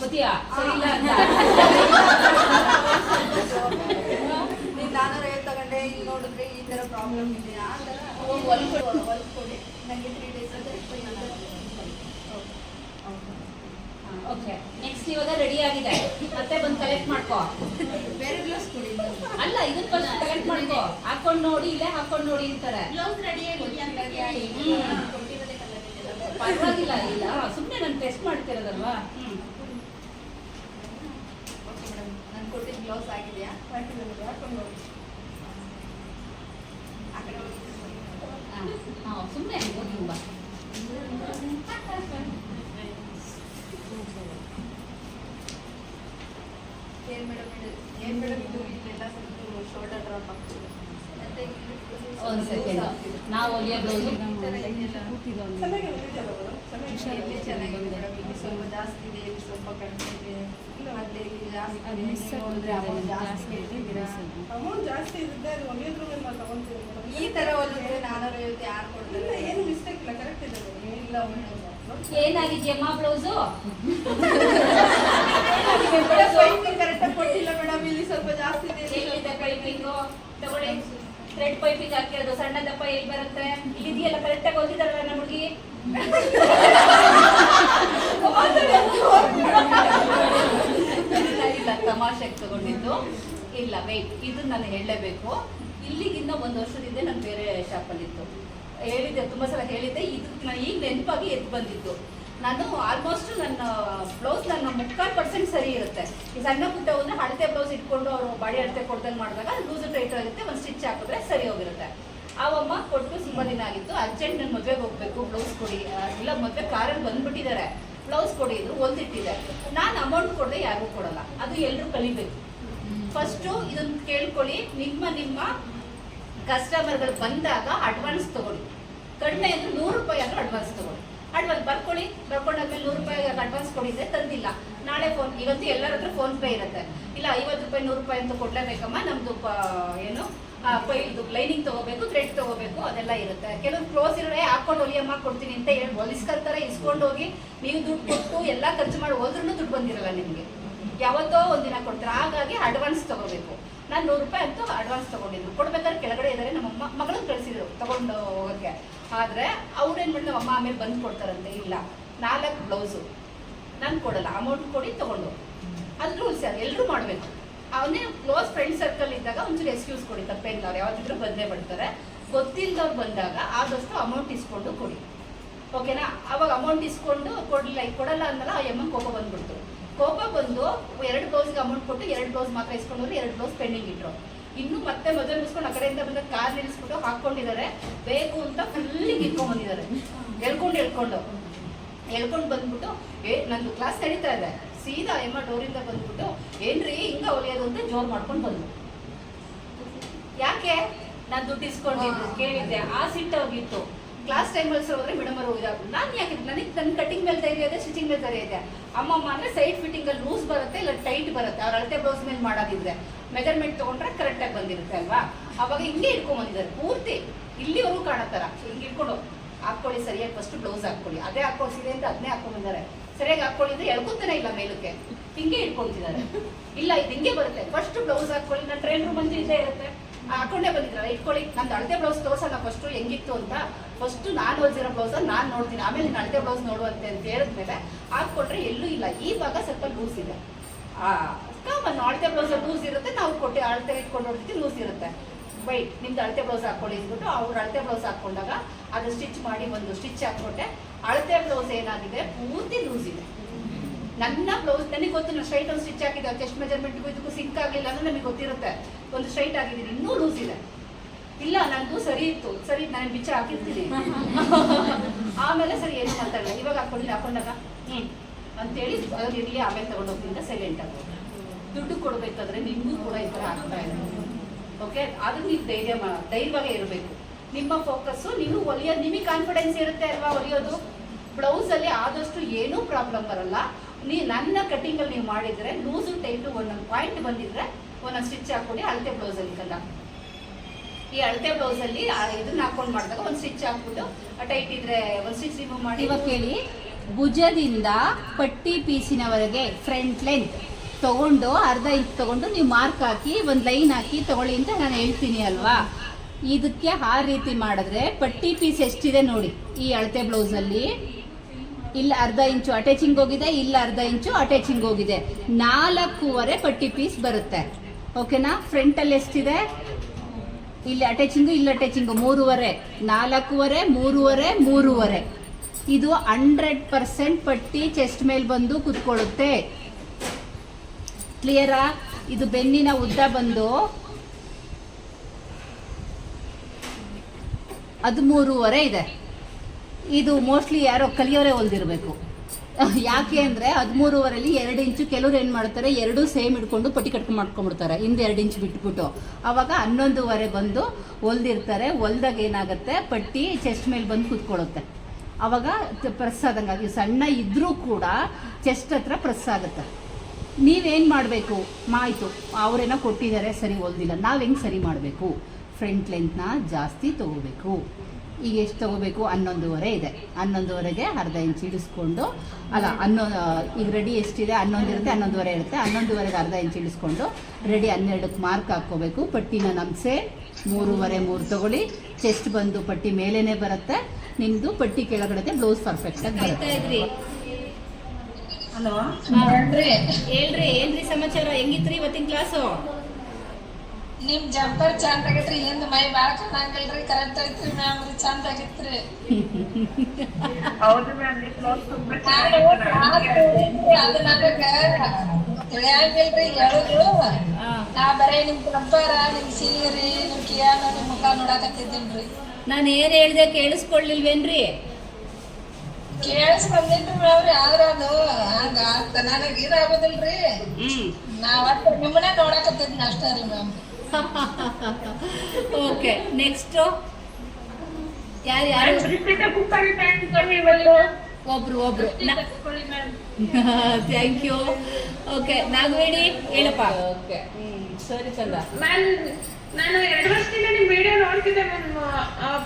ಬತ್ತೀಯಾ ಸರಿ ಇಲ್ಲ ಅಂತ ನೀನು ನಾನೂರ ಐವತ್ತು ತಗೊಂಡೆ ಇಲ್ಲಿ ನೋಡಿದ್ರೆ ಈ ತರ ಪ್ರಾಬ್ಲಮ್ ಇದೆ. ಆ ತರ ಹೋಗಿ ಹೊಲ್ಕೊಡು. ಹೊಲ್ಕೊಡಿ ನನಗೆ ತ್ರೀ ಡೇಸ್ ಓಕೆ ನೆಕ್ಸ್ಟ್ ಇವಾಗ ರೆಡಿ ಆಗಿದೆ. ಮತ್ತೆ ಬಂದು ಕಲೆಕ್ಟ್ ಮಾಡ್ಕೋ. ಬೇರೆ ಗ್ಲೌಸ್ ಕೊಡಿ. ಅಲ್ಲ ಇದನ್ನ ಫಸ್ಟ್ ಕಲೆಕ್ಟ್ ಮಾಡ್ಕೋ. ಹಾಕೊಂಡ್ ನೋಡಿ ಇಲ್ಲೇ ಹಾಕೊಂಡು ನೋಡಿ ಅಂತಾರೆ. ಬ್ಲೌಸ್ ರೆಡಿ ಆಗಿ ಅಂತ ಹೇಳಿ ಹ್ಮ್. ಕೊಟ್ಟಿರೋದೇ ಕಲರ್ ಇದೆಯಲ್ಲ. ಪರವಾಗಿಲ್ಲ ಇಲ್ಲ. ಸುಮ್ಮನೆ ನಾನು ಟೆಸ್ಟ್ ಮಾಡ್ತಿರೋದಲ್ವಾ? ಹ್ಮ್. ಓಕೆ ಮೇಡಮ್ ನಾನು ಕೊಟ್ಟಿದ್ದು ಬ್ಲೌಸ್ ಆಗಿದೆಯಾ? ಹಾಕಿದ್ದೀನಿ ಹಾಕೊಂಡು ನೋಡಿ ಆ ಕಡೆ ಹೋಗಿ. ಹಾಂ ಸುಮ್ಮನೆ ಹೋಗಿ ಬಾ ಏನು ಮೇಡಮ್ ಏನ್ ಮೇಡಮ್ ಇದು? ಇಲ್ಲೆಲ್ಲ ಸ್ವಲ್ಪ ಶೋಲ್ಡರ್ ಡ್ರಾಪ್ ಆಗ್ತಿದೆ ಇಲ್ಲಿ ಚೆನ್ನಾಗಿದೆ ಮೇಡಮ್ ಇಲ್ಲಿ ಸ್ವಲ್ಪ ಜಾಸ್ತಿ ಇದೆ ಸ್ವಲ್ಪ ಕಡಿಮೆ ಇದೆ ಮತ್ತೆ ಇಲ್ಲಿ ಜಾಸ್ತಿ ಇದೆ ಈ ತರ ಹೊಲಿದ್ರೆ ನಾನೂರ ಐವತ್ತು ಯಾರು ಕೊಡ್ತಾರೆ ಏನು ಮಿಸ್ಟೇಕ್ ಇಲ್ಲ ಕರೆಕ್ಟ್ ಇದೆ ಇಲ್ಲ ಏನಾಗಿದ್ಯಮ್ಮ ಬ್ಲೌಸು ಕರೆಕ್ಟಾಗಿ ಕೊಟ್ಟಿಲ್ಲ ಮೇಡಮ್ ಇಲ್ಲಿ ಸ್ವಲ್ಪ ಜಾಸ್ತಿ ಇದೆ ತಗೊಳ್ಳಿ. ಥ್ರೆಡ್ ಪೈಪಿಂಗ್ ಹಾಕಿರೋದು ಸಣ್ಣ ದಪ್ಪ ಎಲ್ಲಿ ಬರುತ್ತೆ? ಇಲ್ಲಿದೆಯಲ್ಲ ಕರೆಕ್ಟಾಗಿ ಓದಿದಾರಲ್ಲ ನಮ್ಮ ಹುಡುಗಿ? ತಮಾಷೆಗೆ ತಗೊಂಡಿದ್ದು. ಇಲ್ಲ ವೆಯ್ಟ್ ಇದು ನಾನು ಹೇಳಲೇಬೇಕು. ಇಲ್ಲಿಗಿನ್ನ ಒಂದು ವರ್ಷದಿಂದ ನಾನು ಬೇರೆ ಶಾಪಲ್ಲಿತ್ತು ಹೇಳಿದ್ದೆ, ತುಂಬ ಸಲ ಹೇಳಿದ್ದೆ, ಇದು ನಾನು ಈಗ ನೆನಪಾಗಿ ಎದ್ದು ಬಂದಿದ್ದು. ನಾನು ಆಲ್ಮೋಸ್ಟ್ ನನ್ನ ಬ್ಲೌಸ್ ನನ್ನ ಮುಕ್ಕಾಲು ಪರ್ಸೆಂಟ್ ಸರಿ ಇರುತ್ತೆ. ಈ ಸಣ್ಣ ಪುಟ್ಟ ಹೋದ್ರೆ ಹಳತೆ ಬ್ಲೌಸ್ ಇಟ್ಕೊಂಡು ಅವರು ಬಾಡಿ ಅಳತೆ ಕೊಡ್ದಂಗೆ ಮಾಡಿದಾಗ ಲೂಸ್ ಟೈಟ್ ಆಗುತ್ತೆ ಒಂದು ಸ್ಟಿಚ್ ಹಾಕಿದ್ರೆ ಸರಿ ಹೋಗಿರುತ್ತೆ. ಅವಮ್ಮ ಕೊಟ್ಟು ತುಂಬ ದಿನ ಆಗಿತ್ತು. ಅರ್ಜೆಂಟ್ ನನ್ನ ಮದುವೆಗೆ ಹೋಗ್ಬೇಕು ಬ್ಲೌಸ್ ಕೊಡಿ. ಇಲ್ಲ ಮದುವೆ ಕಾರಲ್ಲಿ ಬಂದ್ಬಿಟ್ಟಿದ್ದಾರೆ. ಬ್ಲೌಸ್ ಕೊಡಿ ಇದು, ಹೊಲ್ದಿಟ್ಟಿದೆ. ನಾನು ಅಮೌಂಟ್ ಕೊಡದೆ ಯಾರಿಗೂ ಕೊಡಲ್ಲ. ಅದು ಎಲ್ಲರೂ ಕಲಿಬೇಕು. ಫಸ್ಟು ಇದನ್ನು ಕೇಳ್ಕೊಳ್ಳಿ. ನಿಮ್ಮ ನಿಮ್ಮ ಕಸ್ಟಮರ್ಗಳು ಬಂದಾಗ ಅಡ್ವಾನ್ಸ್ ತಗೊಳ್ಳಿ. ಕಡಿಮೆ ಅಂದ್ರೆ ನೂರು ರೂಪಾಯಿ ಆದರೂ ಅಡ್ವಾನ್ಸ್ ತಗೊಳ್ಳಿ. ಅಡ್ವಾನ್ಸ್ ಬರ್ಕೊಳ್ಳಿ, ಬರ್ಕೊಂಡಾದ್ಮೇಲೆ ನೂರು ರೂಪಾಯಿ ಅಡ್ವಾನ್ಸ್ ಕೊಡಿದ್ರೆ ತಂದಿಲ್ಲ. ನಾಳೆ ಫೋನ್ ಇವತ್ತು ಎಲ್ಲರ ಹತ್ರ ಫೋನ್ ಪೇ ಇರುತ್ತೆ. ಇಲ್ಲ, ಐವತ್ತು ರೂಪಾಯಿ, ನೂರು ರೂಪಾಯಿ ಅಂತ ಕೊಡ್ಲೇಬೇಕಮ್ಮ? ನಮ್ದು ಏನು ಇದು ಲೈನಿಂಗ್ ತಗೋಬೇಕು ಥ್ರೆಡ್ ತಗೋಬೇಕು, ಅದೆಲ್ಲ ಇರುತ್ತೆ. ಕೆಲವೊಂದು ಕ್ಲೋಸ್ ಇರೋರೆ ಹಾಕೊಂಡು ಹೊಲಿಯಮ್ಮ ಕೊಡ್ತೀನಿ ಅಂತ ಹೇಳಿ ಹೊಲಿಸ್ಕೊಂತಾರೆ ಇಸ್ಕೊಂಡು ಹೋಗಿ, ನೀವು ದುಡ್ಡು ಕೊಟ್ಟು ಎಲ್ಲ ಖರ್ಚು ಮಾಡಿ ಹೋದ್ರೂ ದುಡ್ಡು ಬಂದಿರಲ್ಲ ನಿಮಗೆ. ಯಾವತ್ತೋ ಒಂದಿನ ಕೊಡ್ತಾರೆ. ಹಾಗಾಗಿ ಅಡ್ವಾನ್ಸ್ ತಗೋಬೇಕು. ನಾನು ನೂರು ರೂಪಾಯಿ ಅಂತೂ ಅಡ್ವಾನ್ಸ್ ತಗೊಂಡಿದ್ರು ಕೊಡ್ಬೇಕಾದ್ರೆ ಕೆಳಗಡೆ ಇದ್ದಾರೆ ನಮ್ಮ ಮಗಳನ್ನ ಕಳಿಸಿದ್ರು, ತಗೊಂಡು ಹೋಗೋಕ್ಕೆ. ಆದರೆ ಅವ್ರೇನು ಮಾಡಿದ್ರು ಅಮ್ಮ ಆಮೇಲೆ ಬಂದು ಕೊಡ್ತಾರಂತೆ, ಇಲ್ಲ. ನಾಲ್ಕು ಬ್ಲೌಸು. ನಾನು ಕೊಡಲ್ಲ ಅಮೌಂಟ್ ಕೊಡಿ ತೊಗೊಂಡು. ಅದು ರೂಲ್ಸ್ ಯಾರು? ಎಲ್ಲರೂ ಮಾಡಬೇಕು. ಅವನೇ ಕ್ಲೋಸ್ ಫ್ರೆಂಡ್ ಸರ್ಕಲ್ ಇದ್ದಾಗ ಒಂಚೂರು ಎಕ್ಸ್ಕ್ಯೂಸ್ ಕೊಡಿ, ತಪ್ಪೇನಿಲ್ಲ. ಅವ್ರು ಯಾವತ್ತಿದ್ರೂ ಬಂದೇ ಬರ್ತಾರೆ ಗೊತ್ತಿಲ್ಲದವ್ರು ಬಂದಾಗ ಆದಷ್ಟು ಅಮೌಂಟ್ ಇಸ್ಕೊಂಡು ಕೊಡಿ. ಓಕೆನಾ ಅವಾಗ ಅಮೌಂಟ್ ಇಸ್ಕೊಂಡು ಕೊಡಲಿಲ್ಲ ಕೊಡಲ್ಲ ಅಂದಲ್ಲ, ಆ ಎಮ್ಮನ್ ಕೋಪ ಬಂದ್ಬಿಡ್ತು. ಕೋಪ ಬಂದು ಎರಡು ಬ್ಲೌಸ್ಗೆ ಅಮೌಂಟ್ ಕೊಟ್ಟು ಎರಡು ಬ್ಲೌಸ್ ಮಾತ್ರ ಇಸ್ಕೊಂಡ್ರು, ಎರಡು ಬ್ಲೌಸ್ ಪೆಂಡಿಂಗ್ ಇಟ್ರು. ಇನ್ನು ಮತ್ತೆ ಮೊದಲು ಮುಗಿಸ್ಕೊಂಡು ಆ ಕಡೆಯಿಂದ ಬಂದ ಕಾರ್ ನಿಲ್ಲಿಸ್ಬಿಟ್ಟು ಹಾಕೊಂಡಿದ್ದಾರೆ. ಬೇಕು ಅಂತ ಫುಲ್ಲಿಗೆ ಇಟ್ಕೊಂಡ್ ಬಂದಿದ್ದಾರೆ ಎಳ್ಕೊಂಡು ಎಳ್ಕೊಂಡು ಎಳ್ಕೊಂಡು ಬಂದ್ಬಿಟ್ಟು ಏ ನಂದು ಕ್ಲಾಸ್ ನಡೀತಾ ಇದೆ. ಸೀದಾ ಎಮ್ಮ ಡೋರಿಂದ ಬಂದ್ಬಿಟ್ಟು ಏನ್ರಿ ಹಿಂಗ ಹೊಲಿಯೋದು ಅಂತ ಜೋರ್ ಮಾಡ್ಕೊಂಡು ಬಂದ್ರು ಯಾಕೆ? ನಾನು ದುಡ್ಡು ಇಸ್ಕೊಂಡಿದ್ದು ಕೇಳಿದ್ದೆ. ಆ ಸಿಟ್ಟು ಹೋಗಿತ್ತು. ಕ್ಲಾಸ್ ಟೈಮಲ್ಲಿ ಹೋದ್ರೆ ಮೇಡಮ್ ಅವರು ಇದಾದ್ರು. ನಾನು ಯಾಕೆ ನನಗೆ ನನ್ನ ಕಟಿಂಗ್ ಮೇಲೆ ಧೈರ್ಯ ಇದೆ ಸ್ಟಿಚಿಂಗ್ ಮೇಲೆ ಧೈರ್ಯ ಇದೆ. ಅಮ್ಮಮ್ಮ ಅಂದ್ರೆ ಸೈಡ್ ಫಿಟ್ಟಿಂಗ್ ಅಲ್ಲಿ ಲೂಸ್ ಬರುತ್ತೆ ಇಲ್ಲ ಟೈಟ್ ಬರುತ್ತೆ. ಅವ್ರ ಅಳತೆ ಬ್ಲೌಸ್ ಮೇಲೆ ಮಾಡೋದಿದ್ರೆ. ಮೆಜರ್ಮೆಂಟ್ ತಗೊಂಡ್ರೆ ಕರೆಕ್ಟಾಗಿ ಬಂದಿರುತ್ತೆ ಅಲ್ವಾ? ಅವಾಗ ಹಿಂಗೆ ಇಟ್ಕೊಂಡ್ ಬಂದಿದ್ದಾರೆ ಪೂರ್ತಿ. ಇಲ್ಲಿವರೆಗೂ ಕಾಣತ್ತಾರ. ಹಿಂಗೆ ಇಟ್ಕೊಂಡು ಹಾಕ್ಕೊಳ್ಳಿ ಸರಿಯಾಗಿ ಫಸ್ಟ್ ಬ್ಲೌಸ್ ಹಾಕೊಳ್ಳಿ ಅದೇ ಹಾಕೊಳ್ಸಿದೆ ಅಂತ ಅದನ್ನೇ ಹಾಕೊಂಡಿದ್ದಾರೆ ಸರಿಯಾಗಿ ಹಾಕ್ಕೊಳ್ಳಿ ಹಾಕೊಳ್ಳಿದ್ರೆ ಎಳ್ಕೊತಾನೆ ಇಲ್ಲ ಮೇಲಕ್ಕೆ. ಹಿಂಗೆ ಇಟ್ಕೊಳ್ತಿದ್ದಾರೆ ಇಲ್ಲ, ಇದು ಹಿಂಗೆ ಬರುತ್ತೆ. ಫಸ್ಟ್ ಬ್ಲೌಸ್ ಹಾಕೊಳ್ಳಿ ನಾನು ಟ್ರೈನ್ ರೂಮ್ ಅಂತ ಇದ್ದೇ ಇರುತ್ತೆ. ಹಾಕೊಂಡೇ ಬಂದಿದ್ರಲ್ಲ, ಇಟ್ಕೊಳ್ಳಿ. ನಂದು ಅಳತೆ ಬ್ಲೌಸ್ ತೋರ್ಸಲ್ಲ ಫಸ್ಟ್ ಹೆಂಗಿತ್ತು ಅಂತ. ಫಸ್ಟ್ ನಾನು ಹೊಲ್ಸಿರೋ ಬ್ಲೌಸ್ ನಾನು ನೋಡ್ತೀನಿ. ಆಮೇಲೆ ನಿನ್ನ ಅಳತೆ ಬ್ಲೌಸ್ ನೋಡುವಂತೆ ಅಂತ ಹೇಳಿದ್ಮೇಲೆ ಹಾಕ್ಕೊಟ್ರೆ ಎಲ್ಲೂ ಇಲ್ಲ. ಈ ಭಾಗ ಸ್ವಲ್ಪ ಲೂಸ್ ಇದೆ. ಕಾಮನ್ ಅಳತೆ ಬ್ಲೌಸ್ ಲೂಸ್ ಇರುತ್ತೆ. ನಾವು ಕೊಟ್ಟು ಅಳತೆ ಇಟ್ಕೊಂಡು ನೋಡ್ತೀವಿ ಲೂಸ್ ಇರುತ್ತೆ. ವೈಟ್ ನಿಮ್ದು ಅಳತೆ ಬ್ಲೌಸ್ ಹಾಕೊಳ್ಳಿ ಅಂದ್ಬಿಟ್ಟು ಅವ್ರು ಅಳತೆ ಬ್ಲೌಸ್ ಹಾಕೊಂಡಾಗ ಅದು ಸ್ಟಿಚ್ ಮಾಡಿ ಒಂದು ಸ್ಟಿಚ್ ಹಾಕ್ಕೊಟ್ಟೆ. ಅಳತೆ ಬ್ಲೌಸ್ ಏನಾಗಿದೆ? ಪೂರ್ತಿ ಲೂಸ್ ಇದೆ. ನನ್ನ ಬ್ಲೌಸ್ ನನಗೆ ಗೊತ್ತು ನಾನು ಸ್ಟ್ರೈಟ್ ಒಂದು ಸ್ಟಿಚ್ ಹಾಕಿದ್ದೆ ಚೆಸ್ಟ್ ಮೆಜರ್ಮೆಂಟ್ಗೂ ಇದಕ್ಕೂ ಸಿಂಕ್ ಆಗಲಿಲ್ಲ ಅಂದ್ರೆ ನಮಗೆ ಗೊತ್ತಿರುತ್ತೆ. ಒಂದು ಸ್ಟ್ರೈಟ್ ಆಗಿದ್ದೀನಿ ಇನ್ನೂ ಲೂಸ್ ಇದೆ. ಇಲ್ಲ ನಂದು ಸರಿ ಇತ್ತು. ಸರಿ ನಾನು ಬಿಚ್ಚ ಹಾಕಿರ್ತೀನಿ. ಆಮೇಲೆ ಸರಿ ಏನು ಮಾತಾಡಲ್ಲ ಇವಾಗ ಹಾಕೊಂಡಿಲ್ಲ ಹಾಕೊಂಡಾಗ ಹ್ಞೂ ಅಂತೇಳಿ ಅವ್ರು ಇರಲಿ ಆಮೇಲೆ ತಗೊಂಡೋಗ್ತಿಂದ ಸೈಲೆಂಟ್ ಆಗೋದು ದುಡ್ಡು ಕೊಡಬೇಕಾದ್ರೆ ನಿಮಗೂ ಕೂಡ ಈ ಥರ ಆಗ್ತಾ ಇದೆ. ಓಕೆ ಅದು ನೀವು ಧೈರ್ಯ ಧೈರ್ಯವಾಗೇ ಇರಬೇಕು. ನಿಮ್ಮ ಫೋಕಸ್ಸು ನೀವು ಹೊಲಿಯೋದು ನಿಮಗೆ ಕಾನ್ಫಿಡೆನ್ಸ್ ಇರುತ್ತೆ ಅಲ್ವಾ ಹೊಲಿಯೋದು ಬ್ಲೌಸಲ್ಲಿ ಆದಷ್ಟು ಏನೂ ಪ್ರಾಬ್ಲಮ್ ಬರಲ್ಲ. ನೀ ನನ್ನ ಕಟ್ಟಿಂಗಲ್ಲಿ ನೀವು ಮಾಡಿದರೆ ಲೂಸು ಟೈಟು ಒಂದೊಂದು ಪಾಯಿಂಟ್ ಬಂದಿದ್ರೆ ಒಂದೊಂದು ಸ್ಟಿಚ್ ಹಾಕ್ಕೊಂಡು, ಅಳತೆ ಬ್ಲೌಸಲ್ಲಿ ಕಲ್ಲ. ಈ ಅಳತೆ ಬ್ಲೌಸಲ್ಲಿ ಇದನ್ನ ಹಾಕೊಂಡು ಮಾಡಿದಾಗ ಒಂದು ಸ್ಟಿಚ್ ಹಾಕ್ಬಿಟ್ಟು ಟೈಟ್ ಇದ್ರೆ ಒಂದು ಸ್ಟಿಚ್ ರಿಮೂವ್ ಮಾಡಿ. ಇವಾಗ ಕೇಳಿ, ಭುಜದಿಂದ ಪಟ್ಟಿ ಪೀಸಿನವರೆಗೆ ಫ್ರಂಟ್ ಲೆಂತ್ ತಗೊಂಡು, ಅರ್ಧ ಇಂಚ್ ತಗೊಂಡು ನೀವು ಮಾರ್ಕ್ ಹಾಕಿ, ಒಂದು ಲೈನ್ ಹಾಕಿ ತಗೊಳ್ಳಿ ಅಂತ ನಾನು ಹೇಳ್ತೀನಿ ಅಲ್ವಾ? ಇದಕ್ಕೆ ಆ ರೀತಿ ಮಾಡಿದ್ರೆ ಪಟ್ಟಿ ಪೀಸ್ ಎಷ್ಟಿದೆ ನೋಡಿ, ಈ ಅಳತೆ ಬ್ಲೌಸಲ್ಲಿ ಇಲ್ಲಿ, ಅರ್ಧ ಇಂಚು ಅಟ್ಯಾಚಿಂಗ್ ಹೋಗಿದೆ, ಇಲ್ಲಿ, ಅರ್ಧ ಇಂಚು ಅಟ್ಯಾಚಿಂಗ್ ಹೋಗಿದೆ. ನಾಲ್ಕೂವರೆ ಪಟ್ಟಿ ಪೀಸ್ ಬರುತ್ತೆ. ಓಕೆನಾ? ಫ್ರಂಟಲ್ಲಿ ಎಷ್ಟಿದೆ? ಇಲ್ಲಿ ಅಟ್ಯಾಚಿಂಗು ಇಲ್ಲಿ ಅಟ್ಯಾಚಿಂಗು ಮೂರುವರೆ. ನಾಲ್ಕೂವರೆ, ಮೂರುವರೆ ಮೂರುವರೆ. ಇದು ಹಂಡ್ರೆಡ್ ಪರ್ಸೆಂಟ್ ಪಟ್ಟಿ ಚೆಸ್ಟ್ ಮೇಲೆ ಬಂದು ಕುತ್ಕೊಳ್ಳುತ್ತೆ. ಕ್ಲಿಯರಾ ಇದು ಬೆನ್ನಿನ ಉದ್ದ ಬಂದು ಹದಿಮೂರುವರೆ ಇದೆ. ಇದು ಮೋಸ್ಟ್ಲಿ ಯಾರೋ ಕಲಿಯೋರೆ ಹೊಲ್ದಿರಬೇಕು. ಯಾಕೆ ಅಂದರೆ ಹದಿಮೂರುವರೆಲಿ ಎರಡು ಇಂಚು ಕೆಲವರು ಏನು ಮಾಡ್ತಾರೆ, ಎರಡು ಸೇಮ್ ಇಟ್ಕೊಂಡು ಪಟ್ಟಿ ಕಟ್ಕೊಂಡು ಮಾಡ್ಕೊಂಡ್ಬಿಡ್ತಾರೆ, ಹಿಂದೆ ಎರಡು ಇಂಚು ಬಿಟ್ಬಿಟ್ಟು. ಅವಾಗ ಹನ್ನೊಂದುವರೆ ಬಂದು ಹೊಲ್ದಿರ್ತಾರೆ, ಹೊಲ್ದಾಗ ಏನಾಗುತ್ತೆ, ಪಟ್ಟಿ ಚೆಸ್ಟ್ ಮೇಲೆ ಬಂದು ಕೂತ್ಕೊಳ್ಳುತ್ತೆ. ಅವಾಗ ಪ್ರೆಸ್ ಆದಂಗೆ ಸಣ್ಣ ಇದ್ರೂ ಕೂಡ ಚೆಸ್ಟ್ ಹತ್ರ ಪ್ರೆಸ್ ಆಗುತ್ತೆ. ನೀವೇನು ಮಾಡಬೇಕು? ಮಾಯಿತು. ಅವರೇನೋ ಕೊಟ್ಟಿದ್ದಾರೆ, ಸರಿ ಹೊಲ್ದಿಲ್ಲ. ನಾವು ಹೆಂಗೆ ಸರಿ ಮಾಡಬೇಕು? ಫ್ರಂಟ್ ಲೆಂತ್ನ ಜಾಸ್ತಿ ತಗೋಬೇಕು. ಈಗ ಎಷ್ಟು ತಗೋಬೇಕು? ಹನ್ನೊಂದುವರೆ ಇದೆ. ಹನ್ನೊಂದುವರೆಗೆ ಅರ್ಧ ಇಂಚ್ ಇಳಿಸ್ಕೊಂಡು, ಅಲ್ಲ, ಹನ್ನೊ ಈಗ ರೆಡಿ ಎಷ್ಟಿದೆ? ಹನ್ನೊಂದು ಇರುತ್ತೆ, ಹನ್ನೊಂದುವರೆ ಇರುತ್ತೆ. ಹನ್ನೊಂದುವರೆಗೆ ಅರ್ಧ ಇಂಚ್ ಇಳಿಸ್ಕೊಂಡು ರೆಡಿ ಹನ್ನೆರಡಕ್ಕೆ ಮಾರ್ಕ್ ಹಾಕ್ಕೋಬೇಕು. ಪಟ್ಟಿನ ನಮ್ಸೆ, ಮೂರುವರೆ, ಮೂರು ತಗೊಳ್ಳಿ. ಚೆಸ್ಟ್ ಬಂದು ಪಟ್ಟಿ ಮೇಲೇನೆ ಬರುತ್ತೆ. ನಿಮ್ಮದು ಪಟ್ಟಿ ಕೆಳಗಡೆ ಬ್ಲೌಸ್ ಪರ್ಫೆಕ್ಟಾಗಿ ಬರುತ್ತೆ. ಹಲೋ ಹೇಳ್ರಿ. ಏನ್ರಿ ಸಮಾಚಾರ? ಹೆಂಗಿತ್ರಿ ಇವತ್ತಿನ ಕ್ಲಾಸು? ನಿಮ್ ಜಂಪರ್ ಚಂದ ಆಗೈತ್ರಿ ಹಿಂದ್ ಮೈ ಬಾಳ ಕಾಣಂಗಿಲ್ರಿ ಕರೆಕ್ಟ್ ಐತ್ರಿ ಮ್ಯಾಮ್ ರೀ ಚಂದ ಆಗೈತ್ರಿ. ಹೌದು ಮ್ಯಾಮ್ ಅದು ನನಗ ತಿಳಿಯಂಗಿಲ್ರಿ ಹೇಳುದು ನಾ ಬರೇ ನಿಮ್ ಜಂಪರ ನಿಮ್ ಸೀರಿ ನಿಮ್ ಕಿಯಾನ ನಿಮ್ ಮುಖ ನೋಡಾಕತ್ತಿದ್ದೀನ್ರಿ. ನಾನು ಏನ್ ಹೇಳ್ದೆ ಕೇಳಿಸ್ಕೊಳ್ಳಿಲ್ವೇನ್ರಿ ಕೇಳಿಸ್ಕೊಂದಿನ್ರಿ ಮೇಡಮ್ರಿ ಆದ್ರ ಅದು ಹಂಗ ಅಂತ ನನಗೆ ಇದಾಗೋದಿಲ್ರಿ. ಹ್ಞೂ ನಾ ಒಟ್ಟು ನಿಮ್ಮನ್ನೇ ನೋಡಾಕತ್ತಿದ್ನ ಅಷ್ಟೇ ರೀ ಮ್ಯಾಮ್. ಓಕೆ ನೆಕ್ಸ್ಟು ಯಾರು ಯಾರು? ಒಬ್ರು ಒಬ್ರು. ಥ್ಯಾಂಕ್ ಯು ಓಕೆ ನಾಗವೇಣಿ ಹೇಳಪ್ಪ. ಓಕೆ ಸರಿ ಚಂದ. ನಾನು ಎರಡು ವರ್ಷದಿಂದ ನಿಮ್ ವಿಡಿಯೋ ನೋಡ್ತಿದ್ದೆ ಮ್ಯಾಮ್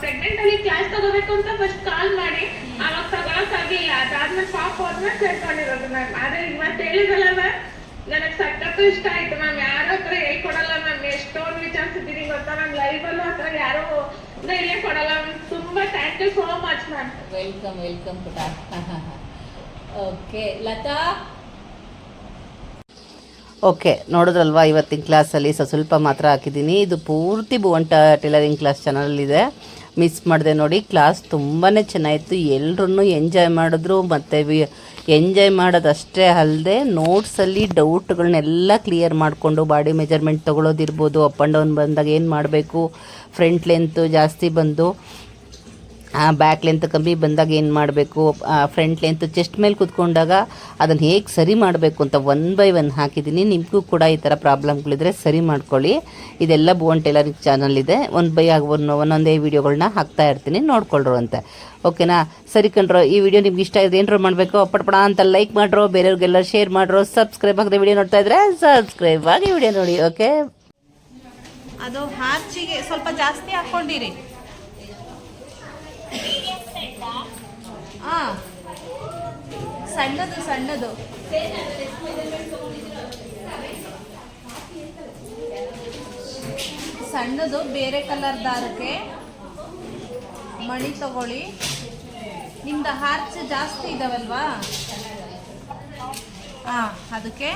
ಪ್ರೆಗ್ನೆಂಟ್ ಅಲ್ಲಿ ಕ್ಲಾಸ್ ತಗೋಬೇಕು ಅಂತ ಫಸ್ಟ್ ಕಾಲ್ ಮಾಡಿ. ಅವಾಗ ತಗೊಳಕ್ ಆಗಿಲ್ಲ ಅದಾದ್ಮೇಲೆ ಪಾಪ ಹೋದ್ಮೇಲೆ ಸೇರ್ಕೊಂಡಿರೋದು ಮ್ಯಾಮ್ ಆದ್ರೆ ಈಗ ಮತ್ತೆ ಹೇಳಿದಲ್ಲ ಮ್ಯಾಮ್ ನನಗ್ ಸಖತ್ ಇಷ್ಟ ಆಯ್ತು ಮ್ಯಾಮ್ ಯಾರ ಹತ್ರ ಹೇಳ್ಕೊಡಲ್ಲ ಮ್ಯಾಮ್ ಎಷ್ಟೊಂದು ವಿಚಾರಿಸಿದ್ದೀನಿ ಗೊತ್ತಾ ಮ್ಯಾಮ್ ಲೈವ್ ಅಲ್ಲೂ ಹತ್ರ ಯಾರು ಧೈರ್ಯ ಕೊಡಲ್ಲ ಮ್ಯಾಮ್ ತುಂಬಾ thank you so much ma'am welcome welcome ಪುಟ. ಓಕೆ ಲತಾ? ಓಕೆ, ನೋಡಿದ್ರಲ್ವಾ ಇವತ್ತಿನ ಕ್ಲಾಸಲ್ಲಿ? ಸ, ಸ್ವಲ್ಪ ಮಾತ್ರ ಹಾಕಿದ್ದೀನಿ. ಇದು ಪೂರ್ತಿ ಭುವಂಟ ಟೈಲರಿಂಗ್ ಕ್ಲಾಸ್ ಚಾನಲಲ್ಲಿದೆ. ಮಿಸ್ ಮಾಡಿದೆ ನೋಡಿ, ಕ್ಲಾಸ್ ತುಂಬಾ ಚೆನ್ನಾಗಿತ್ತು. ಎಲ್ಲರೂ ಎಂಜಾಯ್ ಮಾಡಿದ್ರು. ಮತ್ತು ಎಂಜಾಯ್ ಮಾಡೋದಷ್ಟೇ ಅಲ್ಲದೆ ನೋಟ್ಸಲ್ಲಿ ಡೌಟ್ಗಳನ್ನೆಲ್ಲ ಕ್ಲಿಯರ್ ಮಾಡಿಕೊಂಡು ಬಾಡಿ ಮೆಜರ್ಮೆಂಟ್ ತೊಗೊಳೋದಿರ್ಬೋದು. ಅಪ್ ಆ್ಯಂಡ್ ಡೌನ್ ಬಂದಾಗ ಏನು ಮಾಡಬೇಕು? ಫ್ರಂಟ್ ಲೆಂತು ಜಾಸ್ತಿ ಬಂದು ಬ್ಯಾಕ್ ಲೆಂತ್ ಕಮ್ಮಿ ಬಂದಾಗ ಏನು ಮಾಡಬೇಕು? ಫ್ರಂಟ್ ಲೆಂತ್ ಚೆಸ್ಟ್ ಮೇಲೆ ಕೂತ್ಕೊಂಡಾಗ ಅದನ್ನು ಹೇಗೆ ಸರಿ ಮಾಡಬೇಕು ಅಂತ ಒನ್ ಬೈ ಒನ್ ಹಾಕಿದ್ದೀನಿ. ನಿಮಗೂ ಕೂಡ ಈ ಥರ ಪ್ರಾಬ್ಲಮ್ಗಳಿದ್ರೆ ಸರಿ ಮಾಡ್ಕೊಳ್ಳಿ. ಇದೆಲ್ಲ ಬೋನ್ ಟೈಲರಿಂಗ್ ಚಾನಲ್ ಇದೆ. ಒನ್ ಬೈ ಆಗಿ ಒಂದು ಒಂದೊಂದೇ ವೀಡಿಯೋಗಳನ್ನ ಹಾಕ್ತಾ ಇರ್ತೀನಿ, ನೋಡ್ಕೊಳ್ರು ಅಂತ. ಓಕೆನಾ ಸರಿ ಕಣ್ರೋ, ಈ ವಿಡಿಯೋ ನಿಮ್ಗೆ ಇಷ್ಟ ಇದೆ ಏನಾರು ಮಾಡಬೇಕು? ಪಡಪಡ ಅಂತ ಲೈಕ್ ಮಾಡ್ರೋ, ಬೇರೆಯವ್ರಿಗೆಲ್ಲ ಶೇರ್ ಮಾಡ್ರೋ ಸಬ್ಸ್ಕ್ರೈಬ್ ಆಗದೆ ವಿಡಿಯೋ ನೋಡ್ತಾ ಇದ್ರೆ ಸಬ್ಸ್ಕ್ರೈಬ್ ಆಗಿ ವಿಡಿಯೋ ನೋಡಿ ಓಕೆ ಅದು ಹಾರ್ಚಿಗೆ ಸ್ವಲ್ಪ ಜಾಸ್ತಿ ಹಾಕ್ಕೊಂಡಿರಿ ಹಾಂ ಸಣ್ಣದು ಸಣ್ಣದು. ಸಣ್ಣದು, ಬೇರೆ ಕಲರ್ ದಾರಕ್ಕೆ ಮಣಿ ತಗೊಳ್ಳಿ. ನಿಮ್ದು ಹಾರ್ಚ್ ಜಾಸ್ತಿ ಇದಾವಲ್ವಾ? ಹಾಂ ಅದಕ್ಕೆ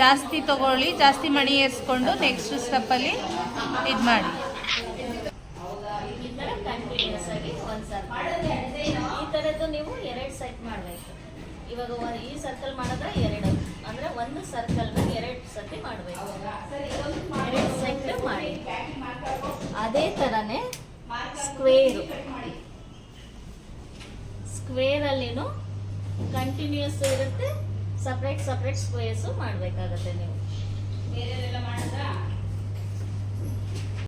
ಜಾಸ್ತಿ ತಗೊಳ್ಳಿ, ಜಾಸ್ತಿ ಮಣಿ ಏರಿಸ್ಕೊಂಡು ನೆಕ್ಸ್ಟ್ ಸ್ಟೆಪ್ಪಲ್ಲಿ ಇದು ಮಾಡಿ ಈ ತರ ಕಂಟಿನ್ಯೂಸ್ ಆಗಿ ಒಂದ್ ಸರ್ಕಲ್ ಈ ತರದ್ದು ನೀವು ಎರಡು ಸೆಟ್ ಮಾಡಬೇಕು ಇವಾಗ ಈ ಸರ್ಕಲ್ ಮಾಡಿದ್ರೆ ಎರಡು. ಅಂದ್ರೆ ಒಂದು ಸರ್ಕಲ್ನ ಎರಡು ಸತಿ ಮಾಡಬೇಕು. ಎರಡು ಸೆಟ್ ಮಾಡಿ. ಅದೇ ತರನೇ ಸ್ಕ್ವೇರ್ ಸ್ಕ್ವೇರ್ ಅಲ್ಲಿನೂ ಕಂಟಿನ್ಯೂಸ್ ಇರುತ್ತೆ. ಸಪ್ರೇಟ್ ಸಪ್ರೇಟ್ ಸ್ಕ್ವೇರ್ಸು ಮಾಡಬೇಕಾಗತ್ತೆ ನೀವು.